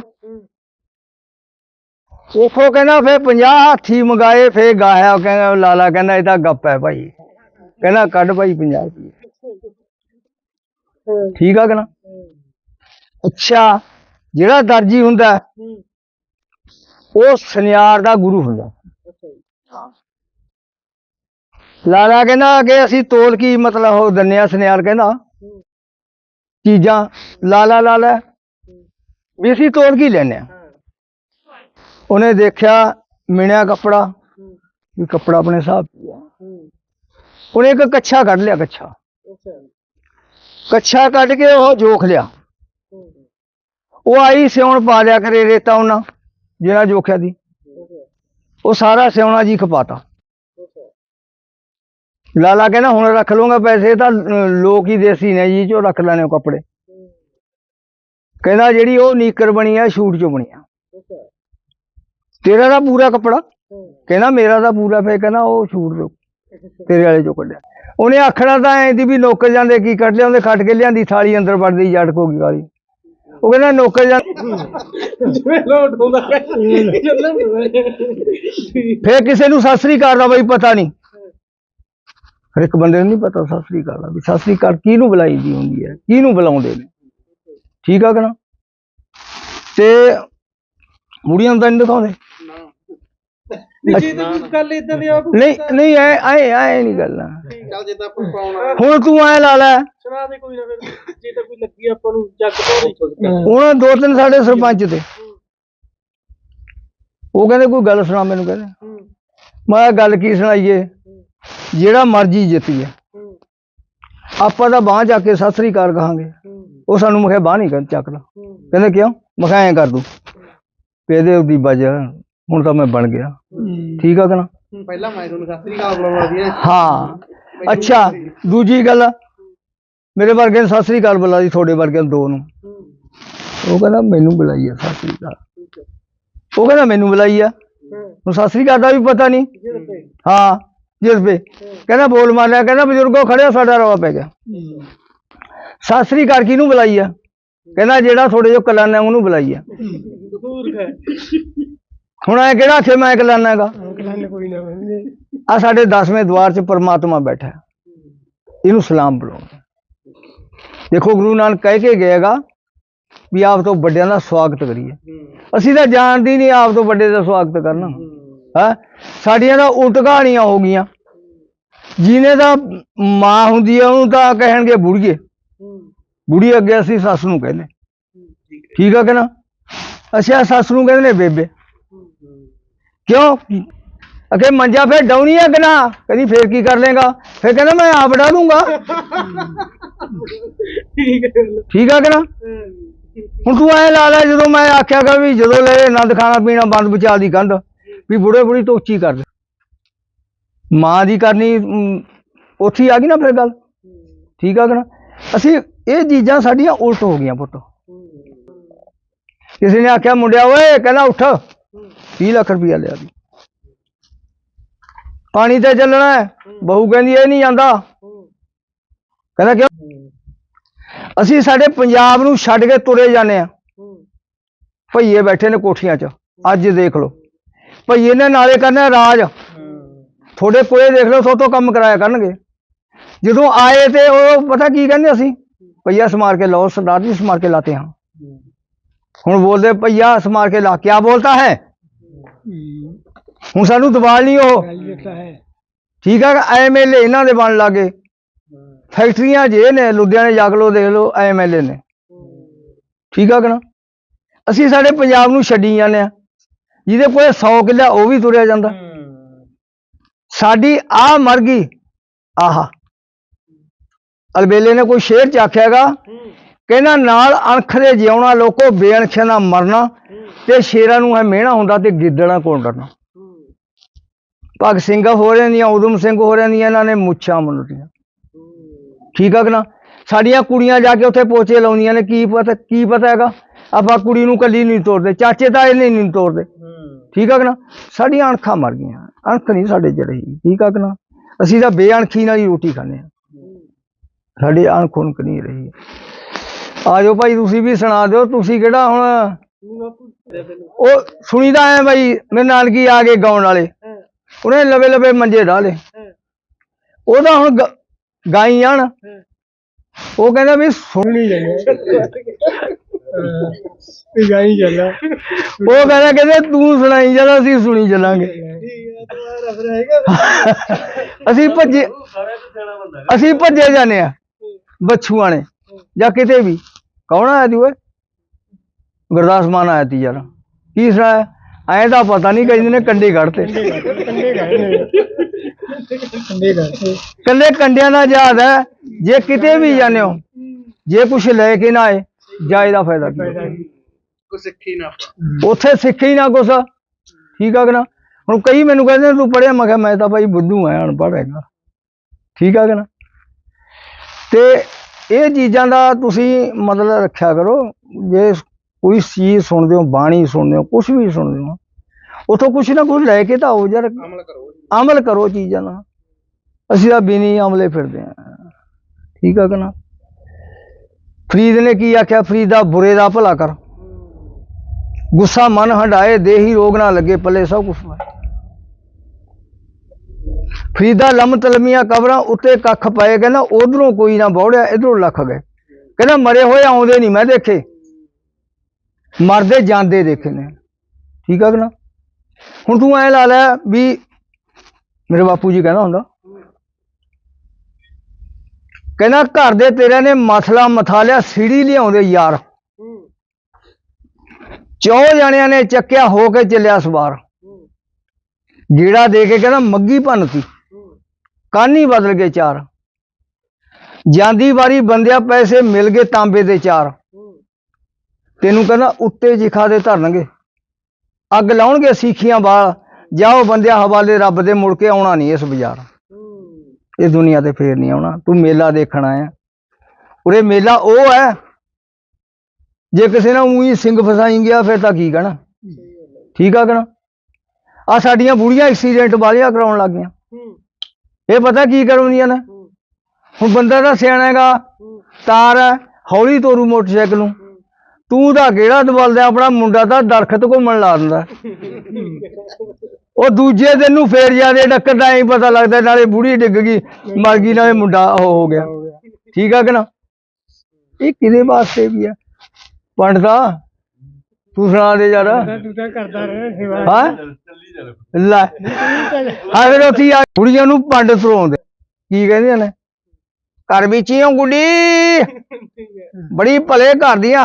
A: ਉਖੋ ਕਹਿੰਦਾ ਫੇ 50 ਹਾਥੀ ਮੰਗਾਏ ਫੇ ਗਾਇਆ। ਕਹਿੰਦਾ, ਲਾਲਾ ਕਹਿੰਦਾ ਇਹਦਾ ਗੱਪ ਹੈ ਭਾਈ। ਕਹਿੰਦਾ, ਕੱਢ ਭਾਈ 50 ਰੁਪਏ। ਠੀਕ ਆ ਕਹਿੰਦਾ ਅੱਛਾ, ਜਿਹੜਾ ਦਰਜੀ ਹੁੰਦਾ, ਉਹ ਸੁਨਿਆਰ ਦਾ ਗੁਰੂ ਹੁੰਦਾ। ਲਾਲਾ ਕਹਿੰਦਾ ਕਿ ਅਸੀਂ ਤੋਲ ਕੀ ਮਤਲਬ ਉਹ ਦੰਨਿਆ ਸੁਨਿਆਰ ਕਹਿੰਦਾ। ਚੀਜ਼ਾਂ, ਲਾਲਾ ਲਾਲਾ। ਵੀ ਅਸੀਂ ਤੋਲ ਕੀ ਲੈਨੇ ਆ ਉਹਨੇ ਦੇਖਿਆ ਮਿਣਿਆ ਕੱਪੜਾ, ਵੀ ਕੱਪੜਾ ਆਪਣੇ ਹਿਸਾਬ ਦੀ ਉਹਨੇ ਇੱਕ ਕੱਛਾ ਕੱਢ ਲਿਆ ਕੱਛਾ। ਕੱਛਾ ਕੱਢ ਕੇ ਉਹ ਜੋਖ ਲਿਆ। ਉਹ ਆਈ ਸਿਉਣ ਪਾ ਲਿਆ ਕਰੇ ਰੇਤਾ ਉਹਨਾਂ ਜਿਹੜਾ ਜੋਖਿਆ ਦੀ। ਉਹ ਸਾਰਾ ਸਿਉਣਾ ਜੀ ਖਪਾਤਾ। ਲਾਲਾ ਕਹਿੰਦਾ ਹੁਣ ਰੱਖ ਲੂੰਗਾ ਪੈਸੇ ਤਾਂ ਲੋਕ ਹੀ ਦੇਸੀ ਨੇ ਜੀ ਚੋਂ ਰੱਖ ਲੈਣੇ ਕੱਪੜੇ। ਕਹਿੰਦਾ ਜਿਹੜੀ ਉਹ ਨੀਕਰ ਬਣੀ ਆ ਸ਼ੂਟ ਚੋਂ ਬਣੀ ਆ। ਤੇਰਾ ਦਾ ਪੂਰਾ ਕੱਪੜਾ। ਕਹਿੰਦਾ ਮੇਰਾ ਤਾਂ ਪੂਰਾ ਫੇ ਕਹਿੰਦਾ ਉਹ ਸ਼ੂਟ ਤੋਂ ਤੇਰੇ ਵਾਲੇ ਚੋਂ ਕੱਢਿਆ। ਉਹਨੇ ਆਖਣਾ ਤਾਂ ਐਂ ਦੀ ਵੀ ਨੌਕਰ ਜਾਂਦੇ ਕੀ ਕੱਢ ਲਿਆ ਉਹਨੇ ਖੱਟ ਕੇ ਲਿਆਂਦੀ ਥਾਲੀ ਅੰਦਰ ਵੜਦੀ ਜੱਟ ਕੋ ਗਈ ਗਾਲੀ ਉਹ ਕਹਿੰਦਾ ਨੌਕਰ ਜਾਂ
B: ਜਿਵੇਂ ਲੋਟ ਹੁੰਦਾ।
A: ਫੇਰ ਕਿਸੇ ਨੂੰ ਸਤਿ ਸ੍ਰੀ ਅਕਾਲ ਦਾ ਬਈ ਪਤਾ ਨਹੀਂ ਹਰ ਇੱਕ ਬੰਦੇ ਨੂੰ ਨਹੀਂ ਪਤਾ ਸਤਿ ਸ੍ਰੀ ਅਕਾਲ ਵੀ ਸਤਿ ਸ੍ਰੀ ਅਕਾਲ ਕਿਹਨੂੰ ਬੁਲਾਈ ਦੀ ਹੁੰਦੀ ਹੈ ਕਿਹਨੂੰ ਬੁਲਾਉਂਦੇ ਨੇ? ਠੀਕ ਆ ਕਿ ਨਾ? ਤੇ ਬੁੜੀਆਂ ਨੂੰ ਤਾਂ ਨਹੀਂ ਦਿਖਾਉਂਦੇ? ਨਹੀਂ ਨਹੀਂ ਐ ਐ ਐ ਨਹੀਂ ਗੱਲਾਂ ਹੁਣ ਤੂੰ ਐ ਲਾ ਲੈ। ਹੁਣ ਦੋ ਤਿੰਨ ਸਾਡੇ ਸਰਪੰਚ ਤੇ ਉਹ ਕਹਿੰਦੇ ਕੋਈ ਗੱਲ ਸੁਣਾ ਮੈਨੂੰ ਕਹਿੰਦੇ। ਮੈਂ ਗੱਲ ਕੀ ਸੁਣਾਈਏ? ਜਿਹੜਾ ਮਰਜ਼ੀ ਜਿੱਤੀਏ। ਆਪਾਂ ਤਾਂ ਬਾਂਹ ਜਾ ਕੇ ਸਤਿ ਸ੍ਰੀ ਅਕਾਲ ਕਹਾਂਗੇ। ਉਹ ਸਾਨੂੰ ਮੈਂ ਕਿਹਾ ਬਾਂਹ ਨਹੀਂ ਕਰ ਚੱਕਦਾ ਕਹਿੰਦੇ ਕਿਉਂ? ਮੈਂ ਕਿਹਾ ਐਂ ਕਰ ਦੂੰ ਤੇ ਇਹਦੇ ਉਹਦੀ ਵਜ੍ਹਾ ਹੁਣ ਤਾਂ ਮੈਂ ਬਣ ਗਿਆ। ਠੀਕ ਆ ਕਿ ਨਾ?
B: ਪਹਿਲਾਂ ਮੈਂ ਤੁਹਾਨੂੰ ਸਤਿ ਸ੍ਰੀ ਅਕਾਲ ਬੁਲਾਉਣਾ ਸੀ।
A: ਹਾਂ। ਅੱਛਾ ਦੂਜੀ ਗੱਲ। ਮੇਰੇ ਵਰਗੇ ਨੂੰ ਸਤਿ ਸ੍ਰੀ ਅਕਾਲ ਬੁਲਾ ਦੀ ਤੁਹਾਡੇ ਵਰਗੇ ਨੂੰ ਦੋ ਨੂੰ। ਉਹ ਕਹਿੰਦਾ ਮੈਨੂੰ ਬੁਲਾਈ ਆ ਸਤਿ ਸ੍ਰੀ ਅਕਾਲ। ਉਹ ਕਹਿੰਦਾ ਮੈਨੂੰ ਬੁਲਾਈ ਆ? ਹੁਣ ਸਤਿ ਸ੍ਰੀ ਅਕਾਲ ਦਾ ਵੀ ਪਤਾ ਨਹੀਂ। ਹਾਂ। ਜਜ਼ਬੇ ਕਹਿੰਦਾ ਬੋਲ ਮਾਰਿਆ ਕਹਿੰਦਾ ਬਜ਼ੁਰਗੋ ਖੜਿਆ ਸਾਡਾ ਰਵਾ ਪੈ ਗਿਆ। ਸ਼ਾਸਰੀ ਸ੍ਰੀ ਅਕਾਲ, ਕਿਹਨੂੰ ਬੁਲਾਈ ਆ? ਕਹਿੰਦਾ ਜਿਹੜਾ ਤੁਹਾਡੇ ਜੋ ਕਲਾਨਾ ਉਹਨੂੰ ਬੁਲਾਈ ਆ। ਹੁਣ ਐ ਕਿਹੜਾ ਆਖੇ ਮੈਂ ਕਲਾਨਾ ਹੈਗਾ? ਆ ਸਾਡੇ 10ਵੇਂ ਦਵਾਰ 'ਚ ਪਰਮਾਤਮਾ ਬੈਠਾ ਇਹਨੂੰ ਸਲਾਮ ਬੁਲਾਓ ਦੇਖੋ, ਗੁਰੂ ਨਾਨਕ ਕਹਿ ਕੇ ਗਏਗਾ ਵੀ ਆਪ ਤੋਂ ਵੱਡਿਆਂ ਦਾ ਸਵਾਗਤ ਕਰੀਏ। ਅਸੀਂ ਤਾਂ ਜਾਣਦੇ ਹੀ ਨਹੀਂ ਆਪ ਤੋਂ ਵੱਡੇ ਦਾ ਸਵਾਗਤ ਕਰਨਾ। ਹੈ? ਸਾਡੀਆਂ ਤਾਂ ਉਲਟ ਕਹਾਣੀਆਂ ਹੋ ਗਈਆਂ। ਜਿਹਨੇ ਦਾ ਮਾਂ ਹੁੰਦੀ ਹੈ ਉਹਨੂੰ ਤਾਂ ਕਹਿਣਗੇ ਬੁੜੀਏ। ਬੁੜੀ ਅੱਗੇ ਅਸੀਂ ਸੱਸ ਨੂੰ ਕਹਿੰਦੇ। ਠੀਕ ਆ ਕਿ ਨਾ? ਅੱਛਾ ਸੱਸ ਨੂੰ ਕਹਿੰਦੇ ਨੇ ਬੇਬੇ। ਕਿਉਂ? ਅਗੇ ਮੰਜਾ ਫੇਰ ਡਾਉਣੀ ਹੈ ਕਿ ਨਾ? ਕਹਿੰਦੀ ਫੇਰ ਕੀ ਕਰ ਲੇਗਾ ਫੇਰ ਕਹਿੰਦਾ ਮੈਂ ਆਪ ਡਾ ਦੂੰਗਾ
B: ਠੀਕ
A: ਆ ਕਿ ਨਾ? ਹੁਣ ਤੂੰ ਐ ਲਾ ਲੈ ਜਦੋਂ ਮੈਂ ਆਖਿਆ ਕਰ ਵੀ ਜਦੋਂ ਲੈ ਆਨੰਦ ਖਾਣਾ ਪੀਣਾ ਬੰਦ ਬਚਾ ਦੀ ਕੰਧ ਵੀ ਬੁੜੇ ਬੁੜੀ ਤੋਂ ਉੱਚੀ ਕਰ ਦੇ। ਮਾਂ ਦੀ ਕਰਨੀ ਅਮ, ਉੱਥੇ ਹੀ ਆ ਗਈ ਨਾ ਫਿਰ ਗੱਲ? ਠੀਕ ਆ ਕਿ ਨਾ? ਅਸੀਂ ਇਹ ਚੀਜ਼ਾਂ ਸਾਡੀਆਂ ਉਲਟ ਹੋ ਗਈਆਂ ਪੁੱਤ। ਕਿਸੇ ਨੇ ਆਖਿਆ ਮੁੰਡਿਆ ਓਏ ਕਹਿੰਦਾ ਉੱਠ। 30 ਲੱਖ ਰੁਪਇਆ ਲਿਆ ਦੀ। ਪਾਣੀ ਤੇ ਚੱਲਣਾ ਹੈ। ਬਹੂ ਕਹਿੰਦੀ ਇਹ ਨਹੀਂ ਜਾਂਦਾ। ਕਹਿੰਦਾ ਕਿਉਂ? ਅਸੀਂ ਸਾਡੇ ਪੰਜਾਬ ਨੂੰ ਛੱਡ ਕੇ ਤੁਰੇ ਜਾਂਦੇ ਆ ਭਈਏ ਬੈਠੇ ਨੇ ਕੋਠੀਆਂ 'ਚ। ਅੱਜ ਦੇਖ ਲਓ। ਭਈਏ ਨੇ ਨਾਲੇ ਕਰਨਾ ਰਾਜ। ਤੁਹਾਡੇ ਕੋਲੇ ਦੇਖ ਲਓ, ਸੋ ਤੋਂ ਕੰਮ ਕਰਾਇਆ ਕਰਨਗੇ। ਜਦੋਂ ਆਏ ਤੇ ਉਹ ਪਤਾ ਕੀ ਕਹਿੰਦੇ ਅਸੀਂ? ਭਈਆ ਸਮਾਰ ਕੇ ਲਾਓ, ਸਰਦਾਰ ਜੀ ਸਮਾਰ ਕੇ ਲਾਤੇ ਹਾਂ। ਹੁਣ ਬੋਲਦੇ ਪਈਆ ਸਮਾਰ ਕੇ ਲਾ, ਕਿਆ ਬੋਲਤਾ ਹੈ? ਹੁਣ ਸਾਨੂੰ ਦਬਾਲ ਨਹੀਂ ਉਹ।
B: ਤਾਂ ਹੈ
A: ਠੀਕ ਆ ਐਮਐਲਏ ਇਹਨਾਂ ਦੇ ਬਣ ਲੱਗੇ। ਫੈਕਟਰੀਆਂ ਜੇ ਨੇ, ਲੁਧਿਆਣੇ ਜਾ ਕੇ ਲੋ ਦੇਖ ਲਓ ਐਮਐਲਏ ਨੇ। ਠੀਕ ਆ ਕਿ ਅਸੀਂ ਸਾਡੇ ਪੰਜਾਬ ਨੂੰ ਛੱਡੀ ਜਾਂਦੇ ਆ ਜਿਹਦੇ ਕੋਲ 100 ਕਿੱਲਾ ਉਹ ਵੀ ਤੁਰਿਆ ਜਾਂਦਾ। ਸਾਡੀ ਆ ਮਰ ਗਈ। ਆਹਾ। ਅਲਬੇਲੇ ਨੇ ਕੋਈ ਸ਼ੇਰ ਚ ਆਖਿਆਗਾ ਕਹਿੰਦਾ ਨਾਲ ਅਣਖ ਦੇ ਜਿਉਣਾ, ਲੋਕੋ ਬੇਅਣਖਿਆਂ ਦਾ ਮਰਨਾ ਤੇ ਸ਼ੇਰਾਂ ਨੂੰ ਹੈ ਮਿਹਣਾ ਹੁੰਦਾ ਤੇ ਗਿੱਦੜਾਂ ਕੋਲ ਡਰਨਾ। ਭਗਤ ਸਿੰਘ ਹੋ ਰਹੇ ਦੀਆਂ ਉਦਮ ਸਿੰਘ ਹੋ ਰਹੇ ਦੀਆਂ ਇਹਨਾਂ ਨੇ ਮੁੱਛਾਂ ਮੁੰਨਤੀਆਂ। ਠੀਕ ਆ ਕਿ ਨਾ? ਸਾਡੀਆਂ ਕੁੜੀਆਂ ਜਾ ਕੇ ਉੱਥੇ ਪੋਚੇ ਲਾਉਂਦੀਆਂ ਨੇ, ਕੀ ਪਤਾ ਕੀ ਪਤਾ ਹੈਗਾ? ਆਪਾਂ ਕੁੜੀ ਨੂੰ ਕੱਲੀ ਨਹੀਂ ਤੋਰਦੇ, ਚਾਚੇ ਤਾਂ ਇਹਨੇ ਨਹੀਂ ਤੋਰਦੇ। ਠੀਕ ਆ ਕਿ ਨਾ? ਸਾਡੀਆਂ ਅਣਖਾਂ ਮਰ ਗਈਆਂ। ਅਣਖ ਨਹੀਂ ਸਾਡੇ ਚ ਠੀਕ ਆ ਕਿ ਅਸੀਂ ਤਾਂ ਬੇਅਣਖੀ ਨਾਲ ਹੀ ਰੋਟੀ ਖਾਂਦੇ ਆ ਸਾਡੀ ਅਣਖ ਉਣਖ ਨਹੀਂ ਰਹੀ। ਆ ਭਾਈ, ਤੁਸੀਂ ਵੀ ਸੁਣਾ ਦਿਓ, ਤੁਸੀਂ ਕਿਹੜਾ ਹੁਣ? ਉਹ ਸੁਣੀਦਾ ਐ ਭਾਈ ਮੇਰੇ ਨਾਲ ਕੀ ਆ ਗਏ ਗਾਉਣ ਵਾਲੇ? ਉਹਨੇ ਲਵੇ ਲਵੇ ਮੰਜੇ ਢਾਲੇ ਉਹਦਾ ਹੁਣ ਗ- ਗਾਈ ਆਣ ਉਹ ਕਹਿੰਦਾ ਵੀ ਸੁਣ
B: ਨਹੀਂ ਜਾਂਦਾ ਇਹ ਗਾਈ ਚੱਲਾ।
A: ਉਹ ਕਹਿੰਦਾ ਕਹਿੰਦੇ ਤੂੰ ਸੁਣਾਈ ਜਾਂਦਾ ਅਸੀਂ ਸੁਣੀ ਚੱਲਾਂਗੇ। ਅਸੀਂ ਭੱਜੇ ਅਸੀਂ ਭੱਜੇ ਜਾਂਦੇ ਆ ਬੱਛੂਆਂ ਨੇ ਜਾਂ ਕਿਤੇ ਵੀ। ਕੌਣ ਆਇਆ ਤੀ ਓਏ? ਗੁਰਦਾਸ ਮਾਨ ਆਇਆ ਤੀ ਯਾਰ। ਕੀ ਸੁਣਾਇਆ ਐਂ ਤਾਂ ਪਤਾ ਨਹੀਂ ਕਹਿੰਦੇ ਨੇ ਕੰਡੇ
B: ਗਾਏ
A: ਕੱਲੇ ਕੰਡਿਆਂ ਦਾ ਯਾਦ ਹੈ ਜੇ ਕਿਤੇ ਵੀ ਜਾਂਦੇ ਹੋ ਜੇ ਕੁਛ ਲੈ ਕੇ ਨਾ ਆਏ। ਜਾਏ ਦਾ ਫਾਇਦਾ ਕੀ?
B: ਕੋ ਸਿੱਖੀ ਨਾ
A: ਉੱਥੇ ਸਿੱਖੇ ਹੀ ਨਾ ਕੁਛ। ਠੀਕ ਆ ਕਿ ਨਾ? ਹੁਣ ਕਈ ਮੈਨੂੰ ਕਹਿੰਦੇ ਨੇ, ਤੂੰ ਪੜਿਆ ਮੈਂ ਕਿਹਾ ਮੈਂ ਤਾਂ ਭਾਈ ਬੁੱਧੂ ਆ ਅਨਪੜ੍ਹ ਹੈਗਾ। ਠੀਕ ਆ ਕਿ ਨਾ? ਤੇ ਇਹ ਚੀਜ਼ਾਂ ਦਾ ਤੁਸੀਂ ਮਤਲਬ ਰੱਖਿਆ ਕਰੋ। ਜੇ ਕੋਈ ਚੀਜ਼ ਸੁਣਦੇ ਹੋ ਬਾਣੀ ਸੁਣਦੇ ਹੋ ਕੁਝ ਵੀ ਸੁਣਦੇ ਹੋ ਉਥੋਂ ਕੁਛ ਨਾ ਕੁਛ ਲੈ ਕੇ ਤਾਂ ਆਓ ਯਾਰ।
B: ਅਮਲ ਕਰੋ
A: ਅਮਲ ਕਰੋ ਚੀਜ਼ਾਂ ਦਾ। ਅਸੀਂ ਤਾਂ ਬਿਨੀ ਅਮਲੇ ਫਿਰਦੇ ਆ ਠੀਕ ਆ ਕਿ ਨਾ? ਫਰੀਦ ਨੇ ਕੀ ਆਖਿਆ? ਫਰੀਦ ਦਾ ਬੁਰੇ ਦਾ ਭਲਾ ਕਰ। ਗੁੱਸਾ ਮਨ ਹੰਡਾਏ ਦੇਹੀ ਰੋਗ ਨਾ ਲੱਗੇ, ਪੱਲੇ ਸਭ ਕੁਛ ਫਰੀਦਾ ਲੰਮ ਤਲਮੀਆਂ ਕਬਰਾਂ ਉੱਤੇ ਕੱਖ ਪਏ, ਕਹਿੰਦਾ, ਉਧਰੋਂ ਕੋਈ ਨਾ ਬੌੜਿਆ, ਇਧਰੋਂ ਲੱਖ ਗਏ। ਕਹਿੰਦਾ, ਮਰੇ ਹੋਏ ਆਉਂਦੇ ਨਹੀਂ, ਮੈਂ ਦੇਖੇ। ਮਰਦੇ ਜਾਂਦੇ ਦੇਖੇ ਨੇ। ਠੀਕ ਆ ਕਿ ਨਾ? ਹੁਣ ਤੂੰ ਐ ਲਾ ਲੈ ਵੀ ਮੇਰੇ ਬਾਪੂ ਜੀ ਕਹਿੰਦਾ ਹੁੰਦਾ ਕਹਿੰਦਾ ਘਰ ਦੇ ਤੇਰੇ ਨੇ ਮਸਲਾ ਮਥਾ ਲਿਆ ਸੀੜੀ ਲਿਆਉਂਦੇ ਯਾਰ। ਚੌ ਜਣਿਆਂ ਨੇ ਚੱਕਿਆ ਹੋ ਕੇ ਚੱਲਿਆ ਸਵਾਰ। ਜਿਹੜਾ ਦੇ ਕੇ ਕਹਿੰਦਾ ਮੱਗੀ ਭੰਨਤੀ ਕਾਨੀ ਬਦਲ ਗਏ ਚਾਰ। ਜਾਂਦੀ ਵਾਰੀ ਬੰਦਿਆ ਪੈਸੇ ਮਿਲ ਗਏ ਤਾਂਬੇ ਦੇ ਚਾਰ। ਤੈਨੂੰ ਕਹਿੰਦਾ ਉੱਤੇ ਜਿਖਾ ਦੇ ਧਰਨਗੇ। ਅੱਗ ਲਾਉਣਗੇ ਸੀਖੀਆਂ ਬਾਲ ਜਾਓ ਬੰਦਿਆ ਹਵਾਲੇ ਰੱਬ ਦੇ ਮੁੜ ਕੇ ਆਉਣਾ ਨਹੀਂ ਇਸ ਬਾਜ਼ਾਰ। ਇਹ ਦੁਨੀਆ ਤੇ ਫੇਰ ਨਹੀਂ ਆਉਣਾ ਤੂੰ ਮੇਲਾ ਦੇਖਣ ਆਇਆ। ਉਰੇ ਮੇਲਾ ਉਹ ਹੈ ਜੇ ਕਿਸੇ ਨਾਲ ਉਹੀ ਸਿੰਘ ਫਸਾਈ ਗਿਆ ਫਿਰ ਤਾਂ ਕੀ ਕਹਿਣਾ? ਠੀਕ ਆ ਕਹਣਾ ਆ ਸਾਡੀਆਂ ਬੁੜੀਆਂ ਐਕਸੀਡੈਂਟ ਵਾਲੀਆਂ ਕਰਾਉਣ ਲੱਗ ਗਈਆਂ। ਇਹ ਪਤਾ ਕੀ ਕਰਉਂਦੀਆਂ ਨੇ? ਹੁਣ ਬੰਦਾ ਤਾਂ ਸਿਆਣਾ ਹੈਗਾ ਤਾਰ ਹੌਲੀ ਤੋਰੂ ਮੋਟਰਸਾਈਕਲ ਨੂੰ। ਤੂੰ ਤਾਂ ਕਿਹੜਾ ਦਬਲਦਾ ਆਪਣਾ ਮੁੰਡਾ ਤਾਂ ਦਰਖਤ ਘੁੰਮਣ ਲਾ ਦਿੰਦਾ। [LAUGHS] ਉਹ ਦੂਜੇ ਦਿਨ ਨੂੰ ਫੇਰ ਜਾਦੇ ਡੱਕਰ ਦਾ ਐਂ ਪਤਾ ਲੱਗਦਾ, ਨਾਲੇ ਬੁੜੀ ਡਿੱਗ ਗਈ, ਮਰ ਗਈ, ਨਾਲੇ ਮੁੰਡਾ ਉਹ ਹੋ ਗਿਆ। ਠੀਕ ਆ ਕਿ ਨਾ? ਇਹ ਕਿਹਦੇ ਵਾਸਤੇ ਵੀ ਆ? ਪੰਡਤਾ ਤੂੰ ਸੁਣਾ ਦੇ ਯਾਰ।
B: ਕਰਦਾ ਰਹੇ ਸੇਵਾ
A: ਹਾਂ? ਲੈ। ਹਾਂ, ਫਿਰ ਉੱਥੇ ਆ ਕੁੜੀਆਂ ਨੂੰ ਪੰਡ ਧਰੋਂਦੇ ਕੀ ਕਹਿੰਦੇ ਨੇ? ਘਰ ਵਿੱਚ ਹੀ ਗੁੱਡੀ। ਬੜੀ ਭਲੇ ਘਰ ਦੀਆਂ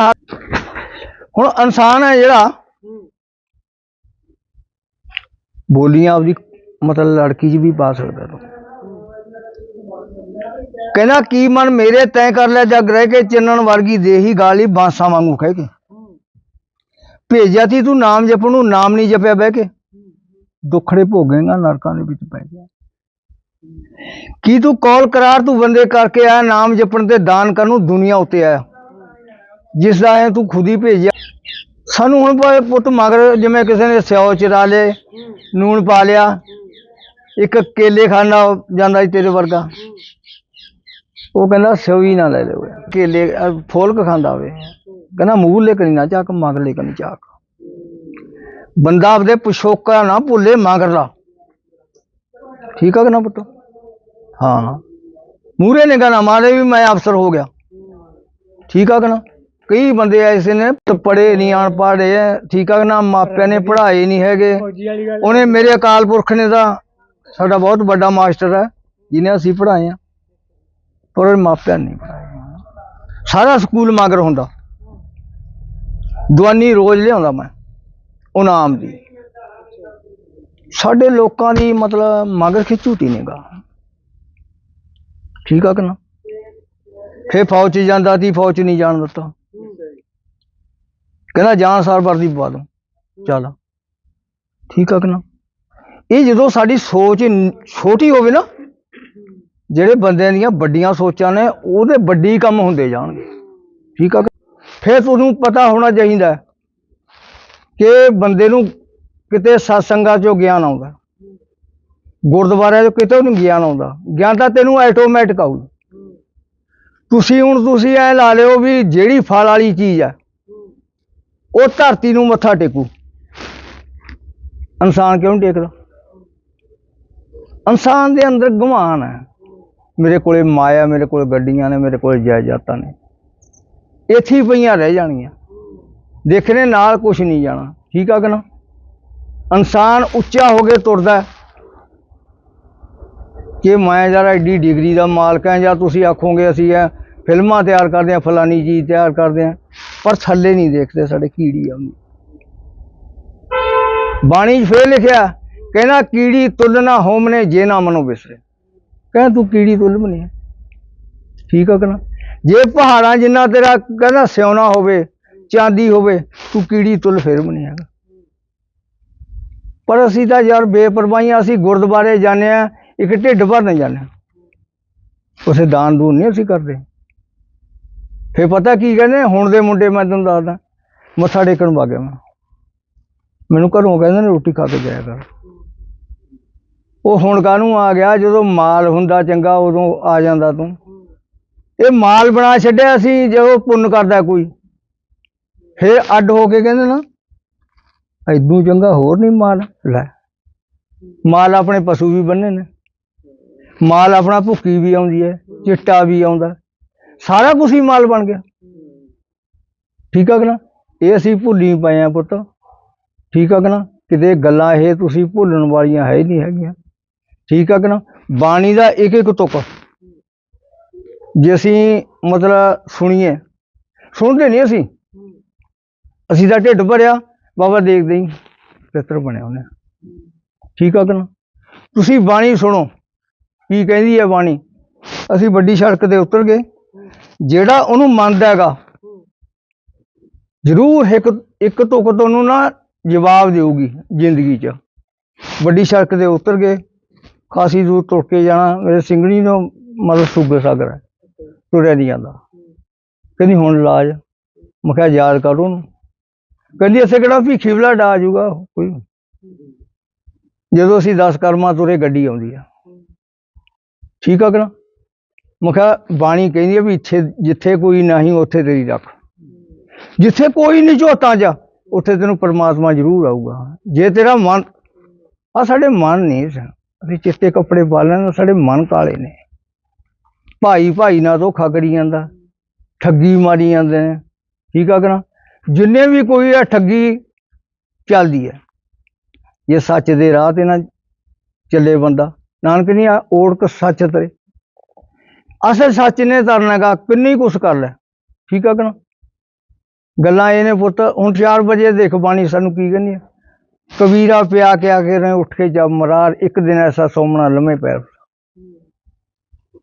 A: ਹੁਣ ਇਨਸਾਨ ਹੈ ਜਿਹੜਾ
B: ਹੂੰ
A: ਬੋਲੀਆਂ ਆਪਦੀ ਮਤਲਬ ਲੜਕੀ 'ਚ ਵੀ ਪਾ ਸਕਦਾ ਤੂੰ। ਕਹਿੰਦਾ, ਕੀ ਮਨ ਮੇਰੇ ਤੈਂ ਕਰ ਲਿਆ ਜਗ ਰਹਿ ਕੇ, ਚੰਨਣ ਵਰਗੀ ਦੇਹੀ ਗਾਲੀ ਬਾਂਸਾਂ ਵਾਂਗੂ ਕਹਿ ਕੇ? ਭੇਜਿਆ ਤੀ ਤੂੰ ਨਾਮ ਜਪਣ ਨੂੰ, ਨਾਮ ਨਹੀਂ ਜਪਿਆ ਬਹਿ ਕੇ। ਦੁੱਖੜੇ ਭੋਗੇਗਾ, ਨਰਕਾਂ ਦੇ ਵਿੱਚ ਪੈ ਗਿਆ। ਕੀ ਤੂੰ ਕੌਲ ਕਰਾਰ ਤੂੰ ਬੰਦੇ ਕਰਕੇ ਆਇਆ, ਨਾਮ ਜਪਣ ਤੇ ਦਾਨ ਕਰਨ ਨੂੰ ਦੁਨੀਆ ਉੱਤੇ ਆਇਆ? ਜਿਸ ਦਾ ਹੈ ਤੂੰ ਖੁਦ ਹੀ ਭੇਜਿਆ। ਸਾਨੂੰ ਹੁਣ ਭਾਵੇਂ ਪੁੱਤ ਮਗਰ ਜਿਵੇਂ ਕਿਸੇ ਨੇ ਸਿਓ ਚਰਾ ਲਏ ਨੂਣ ਪਾ ਲਿਆ। ਇੱਕ ਕੇਲੇ ਖਾਣਾ ਜਾਂਦਾ ਸੀ ਤੇਰੇ ਵਰਗਾ। ਉਹ ਕਹਿੰਦਾ ਸਿਓ ਨਾ ਲੈ ਲਿਓ। ਕੇਲੇ, ਅਹ ਫੋਲਕ ਖਾਂਦਾ ਹੋਵੇ ਕਹਿੰਦਾ ਮੂੰਹ ਲੈ ਕਰੀ ਨਾ ਚਾਕ ਮਗਰ ਲੈ ਕਰੀ ਚੱਕ ਬੰਦਾ ਆਪਦੇ ਪਿਛੋਕਾ ਨਾ ਭੁੱਲੇ ਮਗਰਲਾ ਠੀਕ ਆ ਕਿ ਨਾ ਪੁੱਤ? ਹਾਂ। ਮੂਰੇ ਨੇ ਕਹਣਾ ਮਾਰੇ ਵੀ ਮੈਂ ਅਫਸਰ ਹੋ ਗਿਆ। ਠੀਕ ਆ ਕਿ ਨਾ? ਕਈ ਬੰਦੇ ਐਸੇ ਨੇ ਤ- ਪੜ੍ਹੇ ਨਹੀਂ ਆਣ ਪੜ੍ਹੇ ਐ ਠੀਕ ਆ ਨਾ? ਮਾਪਿਆਂ ਨੇ ਪੜ੍ਹਾਏ ਨਹੀਂ ਹੈਗੇ। ਉਹਨੇ ਮੇਰੇ ਅਕਾਲ ਪੁਰਖ ਨੇ ਤਾਂ ਸਾਡਾ ਬਹੁਤ ਵੱਡਾ ਮਾਸਟਰ ਹੈ ਜਿਹਨੇ ਅਸੀਂ ਪੜ੍ਹਾਏ ਆ। ਪਰ ਉਹਦੇ ਮਾਪਿਆਂ ਨਹੀਂ ਪੜ੍ਹਾਏ। ਸਾਰਾ ਸਕੂਲ ਮਗਰ ਹੁੰਦਾ। ਦਵਾਨੀ ਰੋਜ਼ ਲਿਆਉਂਦਾ ਮੈਂ ਉਹ ਨਾਮ ਦੀ। ਸਾਡੇ ਲੋਕਾਂ ਦੀ ਮਤਲਬ ਮਗਰ ਖਿੱਚੂਟੀ ਨੇਗਾ ਠੀਕ ਆ ਕਿ ਨਾ? ਫੇ ਫੌਜ 'ਚ ਜਾਂਦਾ ਸੀ ਫੌਜ 'ਚ ਨਹੀਂ ਜਾਣ ਦਿੱਤਾ। ਕਹਿੰਦਾ ਜਾਨ ਸਾਰ ਵਰਦੀ ਪਵਾ ਦੋ। ਚੱਲ। ਠੀਕ ਆ ਕਿ ਨਾ ਇਹ ਜਦੋਂ ਸਾਡੀ ਸੋਚ ਛੋਟੀ ਹੋਵੇ ਨਾ, ਜਿਹੜੇ ਬੰਦਿਆਂ ਦੀਆਂ ਵੱਡੀਆਂ ਸੋਚਾਂ ਨੇ, ਉਹਦੇ ਵੱਡੀ ਕੰਮ ਹੁੰਦੇ ਜਾਣਗੇ। ਠੀਕ ਆ ਫਿਰ ਤੁਹਾਨੂੰ ਪਤਾ ਹੋਣਾ ਚਾਹੀਦਾ ਕਿ ਬੰਦੇ ਨੂੰ ਕਿਤੇ ਸਤਸੰਗਾਂ ਚੋਂ ਗਿਆਨ ਆਉਂਦਾ ਗੁਰਦੁਆਰਿਆਂ ਚੋਂ ਕਿਤੇ ਉਹਨੂੰ ਗਿਆਨ ਆਉਂਦਾ। ਗਿਆਨ ਤਾਂ ਤੈਨੂੰ ਆਟੋਮੈਟਿਕ ਆਊ। ਤੁਸੀਂ ਹੁਣ ਤੁਸੀਂ ਐ ਲਾ ਲਿਓ ਵੀ ਜਿਹੜੀ ਫਲ ਵਾਲੀ ਚੀਜ਼ ਆ ਉਹ ਧਰਤੀ ਨੂੰ ਮੱਥਾ ਟੇਕੂ। ਇਨਸਾਨ ਕਿਉਂ ਨੀ ਟੇਕਦਾ? ਇਨਸਾਨ ਦੇ ਅੰਦਰ ਗੁਮਾਨ ਹੈ। ਮੇਰੇ ਕੋਲੇ ਮਾਇਆ, ਮੇਰੇ ਕੋਲ ਗੱਡੀਆਂ ਨੇ, ਮੇਰੇ ਕੋਲ ਜਾਇਦਾਦਾਂ ਨੇ। ਇੱਥੇ ਪਈਆਂ ਰਹਿ ਜਾਣਗੀਆਂ ਦੇਖਣੇ ਨਾਲ ਕੁਝ ਨਹੀਂ ਜਾਣਾ। ਠੀਕ ਆ ਕਿ ਨਾ? ਇਨਸਾਨ ਉੱਚਾ ਹੋ ਕੇ ਤੁਰਦਾ ਕਿ ਮੈਂ ਯਾਰ ਐਡੀ ਡਿਗਰੀ ਦਾ ਮਾਲਕ ਹਾਂ ਜਾਂ ਤੁਸੀਂ ਆਖੋਗੇ ਅਸੀਂ ਇਹ ਫਿਲਮਾਂ ਤਿਆਰ ਕਰਦੇ ਹਾਂ, ਫਲਾਨੀ ਚੀਜ਼ ਤਿਆਰ ਕਰਦੇ ਹਾਂ। ਪਰ ਥੱਲੇ ਨਹੀਂ ਦੇਖਦੇ ਸਾਡੇ ਕੀੜੀ ਆਉਂਦੀ ਬਾਣੀ 'ਚ ਫੇਰ ਲਿਖਿਆ, ਕਹਿੰਦਾ ਕੀੜੀ ਤੁਲ ਨਾ ਹੋਮਨੇ ਜੇ ਨਾ ਮਨੋ ਵਿਸਰੇ ਕਹਿੰਦਾ ਤੂੰ ਕੀੜੀ ਤੁਲ ਬਣੀ ਹੈ ਠੀਕ ਆ ਕਿ ਜੇ ਪਹਾੜਾਂ ਜਿੰਨਾ ਤੇਰਾ ਕਹਿੰਦਾ ਸਿਉਣਾ ਹੋਵੇ, ਚਾਂਦੀ ਹੋਵੇ, ਤੂੰ ਕੀੜੀ ਤੁਲ ਫੇਰ ਬਣੀ ਹੈਗਾ। ਪਰ ਅਸੀਂ ਤਾਂ ਯਾਰ ਬੇਪਰਵਾਹੀਆਂ, ਅਸੀਂ ਗੁਰਦੁਆਰੇ ਜਾਂਦੇ ਆ ਇੱਕ ਢਿੱਡ ਭਰਨ ਜਾਂਦੇ ਹਾਂ। ਉਸੇ ਦਾਨ ਦੂਨ ਨਹੀਂ ਅਸੀਂ ਕਰਦੇ। ਫੇਰ ਪਤਾ ਕੀ ਕਹਿੰਦੇ, ਹੁਣ ਦੇ ਮੁੰਡੇ ਮੈਂ ਤੁਹਾਨੂੰ ਦੱਸਦਾ, ਮੱਥਾ ਟੇਕਣ ਵਾਗੇ ਮੈਂ। ਮੈਨੂੰ ਘਰੋਂ ਕਹਿੰਦੇ ਨੇ ਰੋਟੀ ਖਾ ਕੇ ਜਾਇਆ ਕਰ। ਉਹ ਹੁਣ ਕਾਹਨੂੰ ਆ ਗਿਆ, ਜਦੋਂ ਮਾਲ ਹੁੰਦਾ ਚੰਗਾ, ਉਦੋਂ ਆ ਜਾਂਦਾ ਤੂੰ। ਇਹ ਮਾਲ ਬਣਾ ਛੱਡਿਆ ਸੀ ਜਦੋਂ ਪੁੰਨ ਕਰਦਾ ਕੋਈ। ਫਿਰ ਅੱਡ ਹੋ ਕੇ ਕਹਿੰਦੇ ਨਾ, ਐਦੂ ਚੰਗਾ ਹੋਰ ਨਹੀਂ ਮਾਲ, ਲੈ। ਮਾਲ ਆਪਣੇ ਪਸ਼ੂ ਵੀ ਬੰਨੇ ਨੇ। ਮਾਲ ਆਪਣਾ ਭੁੱਕੀ ਵੀ ਆਉਂਦੀ ਹੈ, ਚਿੱਟਾ ਵੀ ਆਉਂਦਾ। ਸਾਰਾ ਕੁਝ ਹੀ ਮਾਲ ਬਣ ਗਿਆ। ਠੀਕ ਆ ਕਿ ਨਾ? ਇਹ ਅਸੀਂ ਭੁੱਲੀ ਪਏ ਆ ਪੁੱਤ। ਠੀਕ ਆ ਕਿ ਨਾ? ਕਿਤੇ ਗੱਲਾਂ ਇਹ ਤੁਸੀਂ ਭੁੱਲਣ ਵਾਲੀਆਂ ਹੈ ਹੀ ਨਹੀਂ ਹੈਗੀਆਂ। ਠੀਕ ਆ ਕਿ ਨਾ? ਬਾਣੀ ਦਾ ਇੱਕ ਇੱਕ ਤੁਕ। ਜੇ ਅਸੀਂ ਮਤਲਬ ਸੁਣੀਏ, ਸੁਣਦੇ ਨਹੀਂ ਅਸੀਂ? ਅਸੀਂ ਤਾਂ ਢਿੱਡ ਭਰਿਆ, ਬਾਬਾ ਦੇਖਦੇ ਹੀ ਪਿੱਤਰ ਬਣਿਆ ਉਹਨੇ। ਠੀਕ ਆ ਕਿ ਨਾ? ਤੁਸੀਂ ਬਾਣੀ ਸੁਣੋ। ਕੀ ਕਹਿੰਦੀ ਹੈ ਬਾਣੀ? ਅਸੀਂ ਵੱਡੀ ਸੜਕ ਤੇ ਉਤਰ ਗਏ। ਜਿਹੜਾ ਉਹਨੂੰ ਮੰਨਦਾ ਹੈਗਾ, ਜ਼ਰੂਰ ਇੱਕ ਇੱਕ ਤੁਕ ਉਹਨੂੰ ਨਾ ਜਵਾਬ ਦੇਊਗੀ ਜ਼ਿੰਦਗੀ 'ਚ। ਵੱਡੀ ਸੜਕ ਤੇ ਉਤਰ ਗਏ, ਖਾਸੀ ਦੂਰ ਤੁਰ ਕੇ ਜਾਣਾ, ਮੇਰੇ ਸਿੰਗਣੀ ਨੂੰ ਮਤਲਬ ਸੂਬੇ ਸਾਗਰ ਹੈ, ਤੁਰਿਆ ਨਹੀਂ ਜਾਂਦਾ। ਕਹਿੰਦੀ ਹੁਣ ਇਲਾਜ, ਮੈਂ ਕਿਹਾ ਯਾਦ ਕਰ ਉਹਨੂੰ। ਕਹਿੰਦੀ ਅਸੀਂ ਕਿਹੜਾ ਭੀਖੀ ਵਾਲਾ ਡਾ ਜੂਗਾ ਕੋਈ। ਜਦੋਂ ਅਸੀਂ 10 ਕਰਮਾਂ ਤੁਰੇ, ਗੱਡੀ ਆਉਂਦੀ ਆ। ਠੀਕ ਆ ਕਿ ਮੈਂ ਕਿਹਾ, ਬਾਣੀ ਕਹਿੰਦੀ ਹੈ ਵੀ ਇੱਥੇ, ਜਿੱਥੇ ਕੋਈ ਨਹੀਂ, ਉੱਥੇ ਤੇਰੀ ਰੱਖ। ਜਿੱਥੇ ਕੋਈ ਨਹੀਂ ਝੋਤਾਂ ਜਾ, ਉੱਥੇ ਤੈਨੂੰ ਪਰਮਾਤਮਾ ਜ਼ਰੂਰ ਆਊਗਾ। ਜੇ ਤੇਰਾ ਮਨ ਆ ਸਾਡੇ ਮਨ ਨਹੀਂ ਸਨ। ਅਸੀਂ ਚਿੱਟੇ ਕੱਪੜੇ ਪਾ ਲੈਣ ਸਾਡੇ ਮਨ ਕਾਲੇ ਨੇ। ਭਾਈ ਭਾਈ ਨਾਲ ਧੋਖਾ ਕਰੀ ਜਾਂਦਾ, ਠੱਗੀ ਮਾਰੀ ਜਾਂਦੇ ਨੇ। ਠੀਕ ਆ ਕਿ ਜਿੰਨੇ ਵੀ ਕੋਈ ਆ, ਠੱਗੀ ਚੱਲਦੀ ਹੈ ਜੇ ਸੱਚ ਦੇ ਰਾਹ ਤੇ ਨਾ ਚੱਲੇ ਬੰਦਾ, ਨਾਨਕ ਨਹੀਂ ਆ ਓੜਕ ਸੱਚ ਤਰੇ। ਅਸਲ ਸੱਚ ਨੇ ਤਰਨਾਗਾ ਕਿੰਨੀ ਕੁਛ ਕਰ ਲੈ। ਠੀਕ ਆ ਕਿ ਨਾ? ਗੱਲਾਂ ਇਹ ਨੇ ਪੁੱਤ ਹੁਣ 4 ਵਜੇ ਦੇਖ ਬਾਣੀ ਸਾਨੂੰ ਕੀ ਕਹਿੰਦੀ ਆ। ਕਬੀਰਾ ਪਿਆ ਕੇ ਆ ਕੇ ਉੱਠ ਕੇ ਜਬ ਮਰਾਰ ਇੱਕ ਦਿਨ ਐਸਾ ਸੋਮਣਾ ਲੰਮੇ ਪੈਰ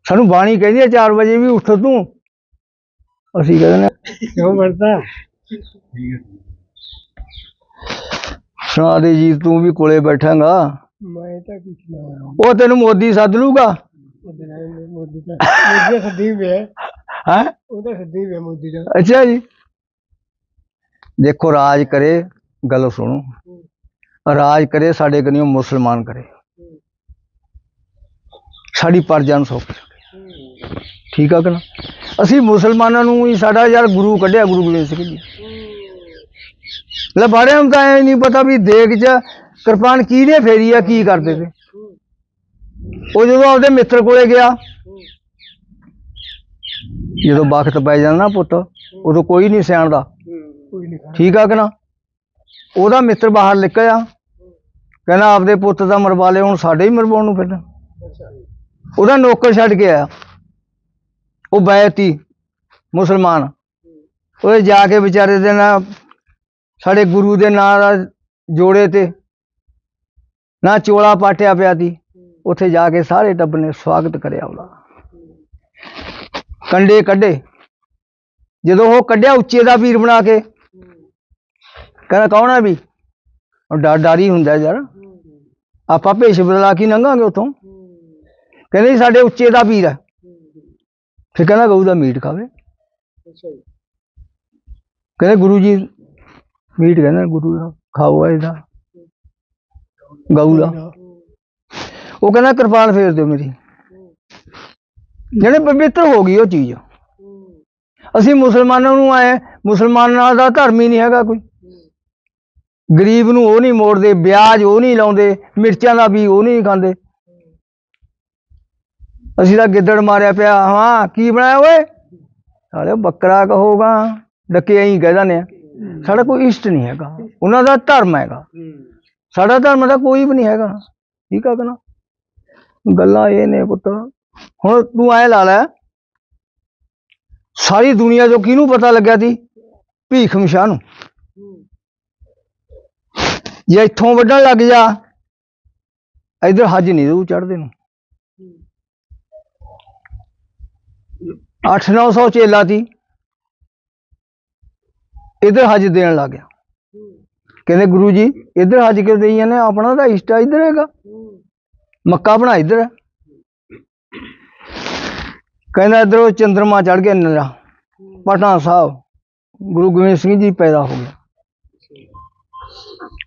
A: ਸਾਨੂੰ ਬਾਣੀ ਕਹਿੰਦੀ ਆ 4 ਵਜੇ ਵੀ ਉੱਠ ਤੂੰ। ਅਸੀਂ ਕਹਿੰਦੇ ਨੇ
B: ਕਿਉਂ ਮਰਦਾ
A: ਸੁਣਾ ਦੇ ਜੀ ਤੂੰ ਵੀ ਕੋਲੇ ਬੈਠਾਂਗਾ।
B: ਮੈਂ ਤਾਂ ਕੁਛ ਨਾ।
A: ਉਹ ਤੈਨੂੰ ਮੋਦੀ ਸੱਦ ਲੂਗਾ।
B: ਉਹਦੇ ਨਾਲ ਮੋਦੀ ਦਾ। ਮੋਦੀ ਦਾ ਸੱਦੀ ਵੇ
A: ਹੈ?
B: ਉਹਦਾ ਸੱਦੀ ਵੇ ਮੋਦੀ ਦਾ।
A: ਅੱਛਾ ਜੀ। ਦੇਖੋ ਰਾਜ ਕਰੇ ਗੱਲ ਸੁਣੋ। ਰਾਜ ਕਰੇ ਸਾਡੇ ਕਨੀਓ ਮੁਸਲਮਾਨ ਕਰੇ। ਸਾਡੀ ਪਰਜਾ ਨੂੰ ਸੌਖ ਠੀਕ ਆ ਕਿ ਨਾ? ਅਸੀਂ ਮੁਸਲਮਾਨਾਂ ਨੂੰ ਹੀ ਸਾਡਾ ਯਾਰ ਗੁਰੂ ਕੱਢਿਆ ਗੁਰੂ ਗੋਬਿੰਦ ਸਿੰਘ ਜੀ। ਲੈ ਬਾੜਿਆਂ ਨੂੰ ਤਾਂ ਇਹ ਨਹੀਂ ਪਤਾ ਵੀ ਦੇਗ 'ਚ ਕਿਰਪਾਨ ਕਿਹਨੇ ਫੇਰੀ ਆ ਕੀ ਕਰਦੇ ਤੇ? ਉਹ ਜਦੋਂ ਆਪਦੇ ਮਿੱਤਰ ਕੋਲੇ ਗਿਆ ਜਦੋਂ ਵਕਤ ਪੈ ਜਾਂਦਾ ਨਾ ਪੁੱਤ ਉਦੋਂ ਕੋਈ ਨਹੀਂ ਸਿਆਣਦਾ।
B: ਕੋਈ ਨਹੀਂ ਖੜਾ
A: ਠੀਕ ਆ ਕਿ ਨਾ? ਉਹਦਾ ਮਿੱਤਰ ਬਾਹਰ ਨਿਕਲਿਆ। ਕਹਿੰਦਾ ਆਪਦੇ ਪੁੱਤ ਦਾ ਮਰਵਾ ਲਿਆ ਹੁਣ ਸਾਡੇ ਹੀ ਮਰਵਾਉਣ ਨੂੰ ਫਿਰਦਾ ਉਹਦਾ ਨੌਕਰ ਛੱਡ ਕੇ ਆਇਆ। ਉਹ ਬੈਤੀ ਮੁਸਲਮਾਨ। ਉਹਦੇ ਜਾ ਕੇ ਵਿਚਾਰੇ ਦੇ ਨਾ ਸਾਡੇ ਗੁਰੂ ਦੇ ਨਾਂ ਦਾ ਜੋੜੇ ਤੇ ਨਾ ਚੋਲਾ ਪਾਟਿਆ ਪਿਆ ਸੀ। ਉੱਥੇ ਜਾ ਕੇ ਸਾਰੇ ਟੱਬ ਨੇ ਸਵਾਗਤ ਕਰਿਆ ਉਹਦਾ। ਕੰਡੇ ਕੱਢੇ। ਜਦੋਂ ਉਹ ਕੱਢਿਆ ਉੱਚੇ ਦਾ ਵੀਰ ਬਣਾ ਕੇ ਕਹਿੰਦਾ ਕੌਣ ਹੈ ਵੀ? ਉਹ ਡਰ ਡਾਰੀ ਹੁੰਦਾ ਯਾਰ। ਆਪਾਂ ਭੇਸ਼ ਬਦਲਾ ਕੇ ਲੰਘਾਂਗੇ ਉਥੋਂ? ਕਹਿੰਦੇ ਸਾਡੇ ਉੱਚੇ ਦਾ ਵੀਰ ਹੈ ਫਿਰ ਕਹਿੰਦਾ ਗਊ ਦਾ ਮੀਟ ਖਾਵੇ। ਕਹਿੰਦੇ ਗੁਰੂ ਜੀ ਮੀਟ ਕਹਿੰਦਾ ਗੁਰੂ ਦਾ ਖਾਓ ਇਹਦਾ। ਗਊ ਦਾ। ਉਹ ਕਹਿੰਦਾ ਕਿਰਪਾਨ ਫੇਰ ਦਿਓ ਮੇਰੀ। ਜਿਹੜੇ ਪਵਿੱਤਰ ਹੋ ਗਈ ਉਹ ਚੀਜ਼। ਅਸੀਂ ਮੁਸਲਮਾਨਾਂ ਨੂੰ ਆਏ, ਮੁਸਲਮਾਨਾਂ ਦਾ ਧਰਮ ਹੀ ਨਹੀਂ ਹੈਗਾ ਕੋਈ। ਗਰੀਬ ਨੂੰ ਉਹ ਨਹੀਂ ਮੋੜਦੇ, ਵਿਆਜ ਉਹ ਨਹੀਂ ਲਾਉਂਦੇ, ਮਿਰਚਾਂ ਦਾ ਵੀ ਉਹ ਨਹੀਂ ਖਾਂਦੇ। ਅਸੀਂ ਤਾਂ ਗਿੱਦੜ ਮਾਰਿਆ ਪਿਆ, ਹਾਂ, ਕੀ ਬਣਾਇਆ ਓਏ? ਸਾਲੇ ਬੱਕਰਾ ਕਹੋਗਾ, ਡੱਕੇ ਐਂ ਕਹਿ ਦਿੰਦੇ ਆ। ਸਾਡਾ ਕੋਈ ਇਸ਼ਟ ਨਹੀਂ ਹੈਗਾ। ਉਹਨਾਂ ਦਾ ਧਰਮ ਹੈਗਾ। ਸਾਡਾ ਧਰਮ ਦਾ ਕੋਈ ਵੀ ਨਹੀਂ ਹੈਗਾ। ਠੀਕ ਆ ਕਿ ਗੱਲਾਂ ਇਹ ਨੇ ਪੁੱਤ। ਹੁਣ ਤੂੰ ਐ ਲਾ ਲੈ, ਸਾਰੀ ਦੁਨੀਆ ਜੋ ਕਿਹਨੂੰ ਪਤਾ ਲੱਗਿਆ ਸੀ? ਭੀਖਮ ਸ਼ਾਹ ਨੂੰ। ਜੇ ਇੱਥੋਂ ਵੱਢਣ ਲੱਗ ਜਾ, ਇਧਰ ਹੱਜ ਨਹੀਂ ਦੂ ਚੜਦੇ ਨੂੰ। 8-900 ਚੇਲਾ ਸੀ, ਇਧਰ ਹੱਜ ਦੇਣ ਲੱਗ ਗਿਆ। ਕਹਿੰਦੇ ਗੁਰੂ ਜੀ, ਇਧਰ ਹੱਜ ਕੇ ਦੇਈ ਜਾਂਦੇ ਆਪਣਾ ਤਾਂ ਇਸ਼ਟਾ ਇਧਰ ਹੈਗਾ। ਮੱਕਾ ਬਣਾ ਇੱਧਰ। ਕਹਿੰਦਾ ਇਧਰੋਂ ਚੰਦਰਮਾ ਚੜ ਗਿਆ ਨਰਾ ਪਟਨਾ ਸਾਹਿਬ, ਗੁਰੂ ਗੋਬਿੰਦ ਸਿੰਘ ਜੀ ਪੈਦਾ ਹੋ ਗਿਆ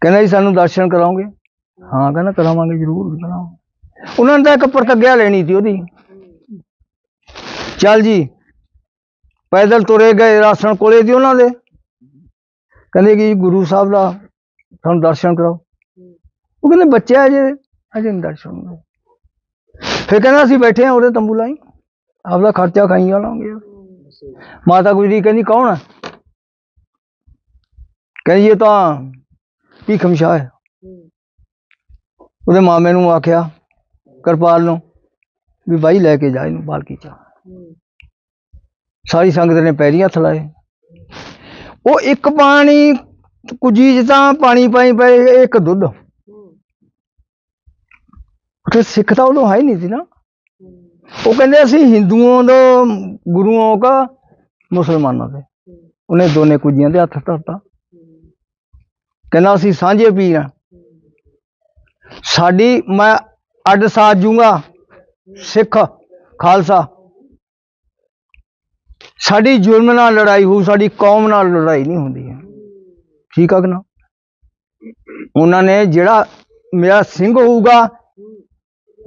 A: ਕਹਿੰਦਾ ਜੀ, ਸਾਨੂੰ ਦਰਸ਼ਨ ਕਰਾਓਗੇ? ਹਾਂ, ਕਹਿੰਦਾ ਕਰਾਵਾਂਗੇ ਜ਼ਰੂਰ, ਕਰਾਵਾਂਗੇ। ਉਹਨਾਂ ਨੇ ਤਾਂ ਇੱਕ ਪ੍ਰਤੱਗਿਆ ਲੈਣੀ ਸੀ ਉਹਦੀ। ਚੱਲ ਜੀ, ਪੈਦਲ ਤੁਰੇ ਗਏ ਰਾਸ਼ਨ ਕੋਲੇ ਦੀ ਉਹਨਾਂ ਦੇ। ਕਹਿੰਦੇ ਕਿ ਗੁਰੂ ਸਾਹਿਬ ਦਾ ਸਾਨੂੰ ਦਰਸ਼ਨ ਕਰਾਓ। ਉਹ ਕਹਿੰਦੇ ਬੱਚੇ ਆ ਜੇ। ਅਜੇ ਨਹੀਂ ਦਰਸ਼ਨ ਫਿਰ ਕਹਿੰਦਾ ਅਸੀਂ ਬੈਠੇ ਆ ਉਹਦੇ ਤੰਬੂ ਲਾਈ। ਆਪਦਾ ਖਰਚਾ ਖਾਈ ਲਾਂਗੇ। ਮਾਤਾ ਗੁਜਰੀ ਕਹਿੰਦੀ, ਕੌਣ ਹੈ? ਕਹਿੰਦੀ, ਇਹ ਤਾਂ ਭੀਖਮ ਸ਼ਾਹ ਹੈ। ਉਹਦੇ ਮਾਮੇ ਨੂੰ ਆਖਿਆ, ਕਿਰਪਾਲ ਨੂੰ, ਵੀ ਬਾਈ ਲੈ ਕੇ ਜਾ ਇਹਨੂੰ ਬਾਲਕੀ ਚ। ਸਾਰੀ ਸੰਗਤ ਨੇ ਪੈਰੀਂ ਹੱਥ ਲਾਏ। ਉਹ ਇੱਕ ਪਾਣੀ ਕੁਜੀ ਚ ਪਾਣੀ ਪਾਈ ਪਏ, ਇੱਕ ਦੁੱਧ। ਉੱਥੇ ਸਿੱਖ ਤਾਂ ਉਦੋਂ ਹੈ ਹੀ ਨਹੀਂ ਸੀ ਨਾ। ਉਹ ਕਹਿੰਦੇ ਅਸੀਂ ਹਿੰਦੂਆਂ ਦਾ, ਗੁਰੂਆਂ ਦਾ, ਮੁਸਲਮਾਨਾਂ ਦੇ। ਉਹਨੇ ਦੋਨੇ ਕੁਜੀਆਂ ਦੇ ਹੱਥ ਧਰਤਾ। ਕਹਿੰਦਾ ਅਸੀਂ ਸਾਂਝੇ ਪੀਰ ਆ ਸਾਡੀ, ਮੈਂ ਅੱਡ ਸਾਥ ਜੂੰਗਾ, ਸਿੱਖ, ਖਾਲਸਾ। ਸਾਡੀ ਜ਼ੁਲਮ ਨਾਲ ਲੜਾਈ ਹੋਊ, ਸਾਡੀ ਕੌਮ ਨਾਲ ਲੜਾਈ ਨਹੀਂ ਹੁੰਦੀ ਹੈ। ਠੀਕ ਆ ਕਿ ਨਾ? ਉਹਨਾਂ ਨੇ ਜਿਹੜਾ ਮੇਰਾ ਸਿੰਘ ਹੋਊਗਾ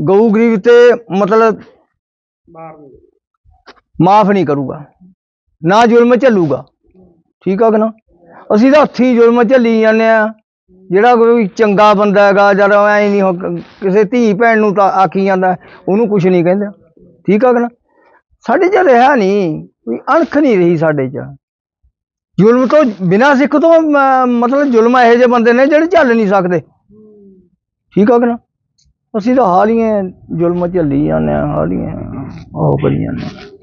A: ਗਊ ਗਰੀਬ ਤੇ ਮਤਲਬ ਮਾਫ ਨਹੀਂ ਕਰੂਗਾ। ਨਾ ਜ਼ੁਲਮ ਝੱਲੂਗਾ। ਠੀਕ ਆ ਕਿ ਨਾ? ਅਸੀਂ ਤਾਂ ਹੱਥੀ ਜ਼ੁਲਮ ਝੱਲੀ ਜਾਂਦੇ ਆ। ਜਿਹੜਾ ਕੋਈ ਚੰਗਾ ਬੰਦਾ ਹੈਗਾ ਜਦ ਐ ਨਹੀਂ ਕਿਸੇ ਧੀ ਭੈਣ ਨੂੰ ਤਾਂ ਆਖੀ ਜਾਂਦਾ ਉਹਨੂੰ ਕੁਝ ਨਹੀਂ ਕਹਿੰਦੇ। ਠੀਕ ਆ ਕਿ ਨਾ? ਸਾਡੇ ਚ ਰਿਹਾ ਨਹੀਂ। ਕੋਈ ਅਣਖ ਨਹੀਂ ਰਹੀ ਸਾਡੇ ਚ। ਜ਼ੁਲਮ ਤੋਂ ਬਿਨਾਂ ਸਿੱਖ ਤੋਂ ਮਤਲਬ ਜ਼ੁਲਮ ਇਹੋ ਜਿਹੇ ਬੰਦੇ ਨੇ ਜਿਹੜੇ ਝੱਲ ਨਹੀਂ ਸਕਦੇ। ਠੀਕ ਆ ਕਿ ਨਾ? ਅਸੀਂ ਤਾਂ ਹਾਲੀਆਂ ਜ਼ੁਲਮ ਝੱਲੀ ਜਾਂਦੇ ਹਾਂ ਹਾਲੀਆਂ ਉਹ ਕਰੀ ਜਾਂਦੇ ਹਾਂ।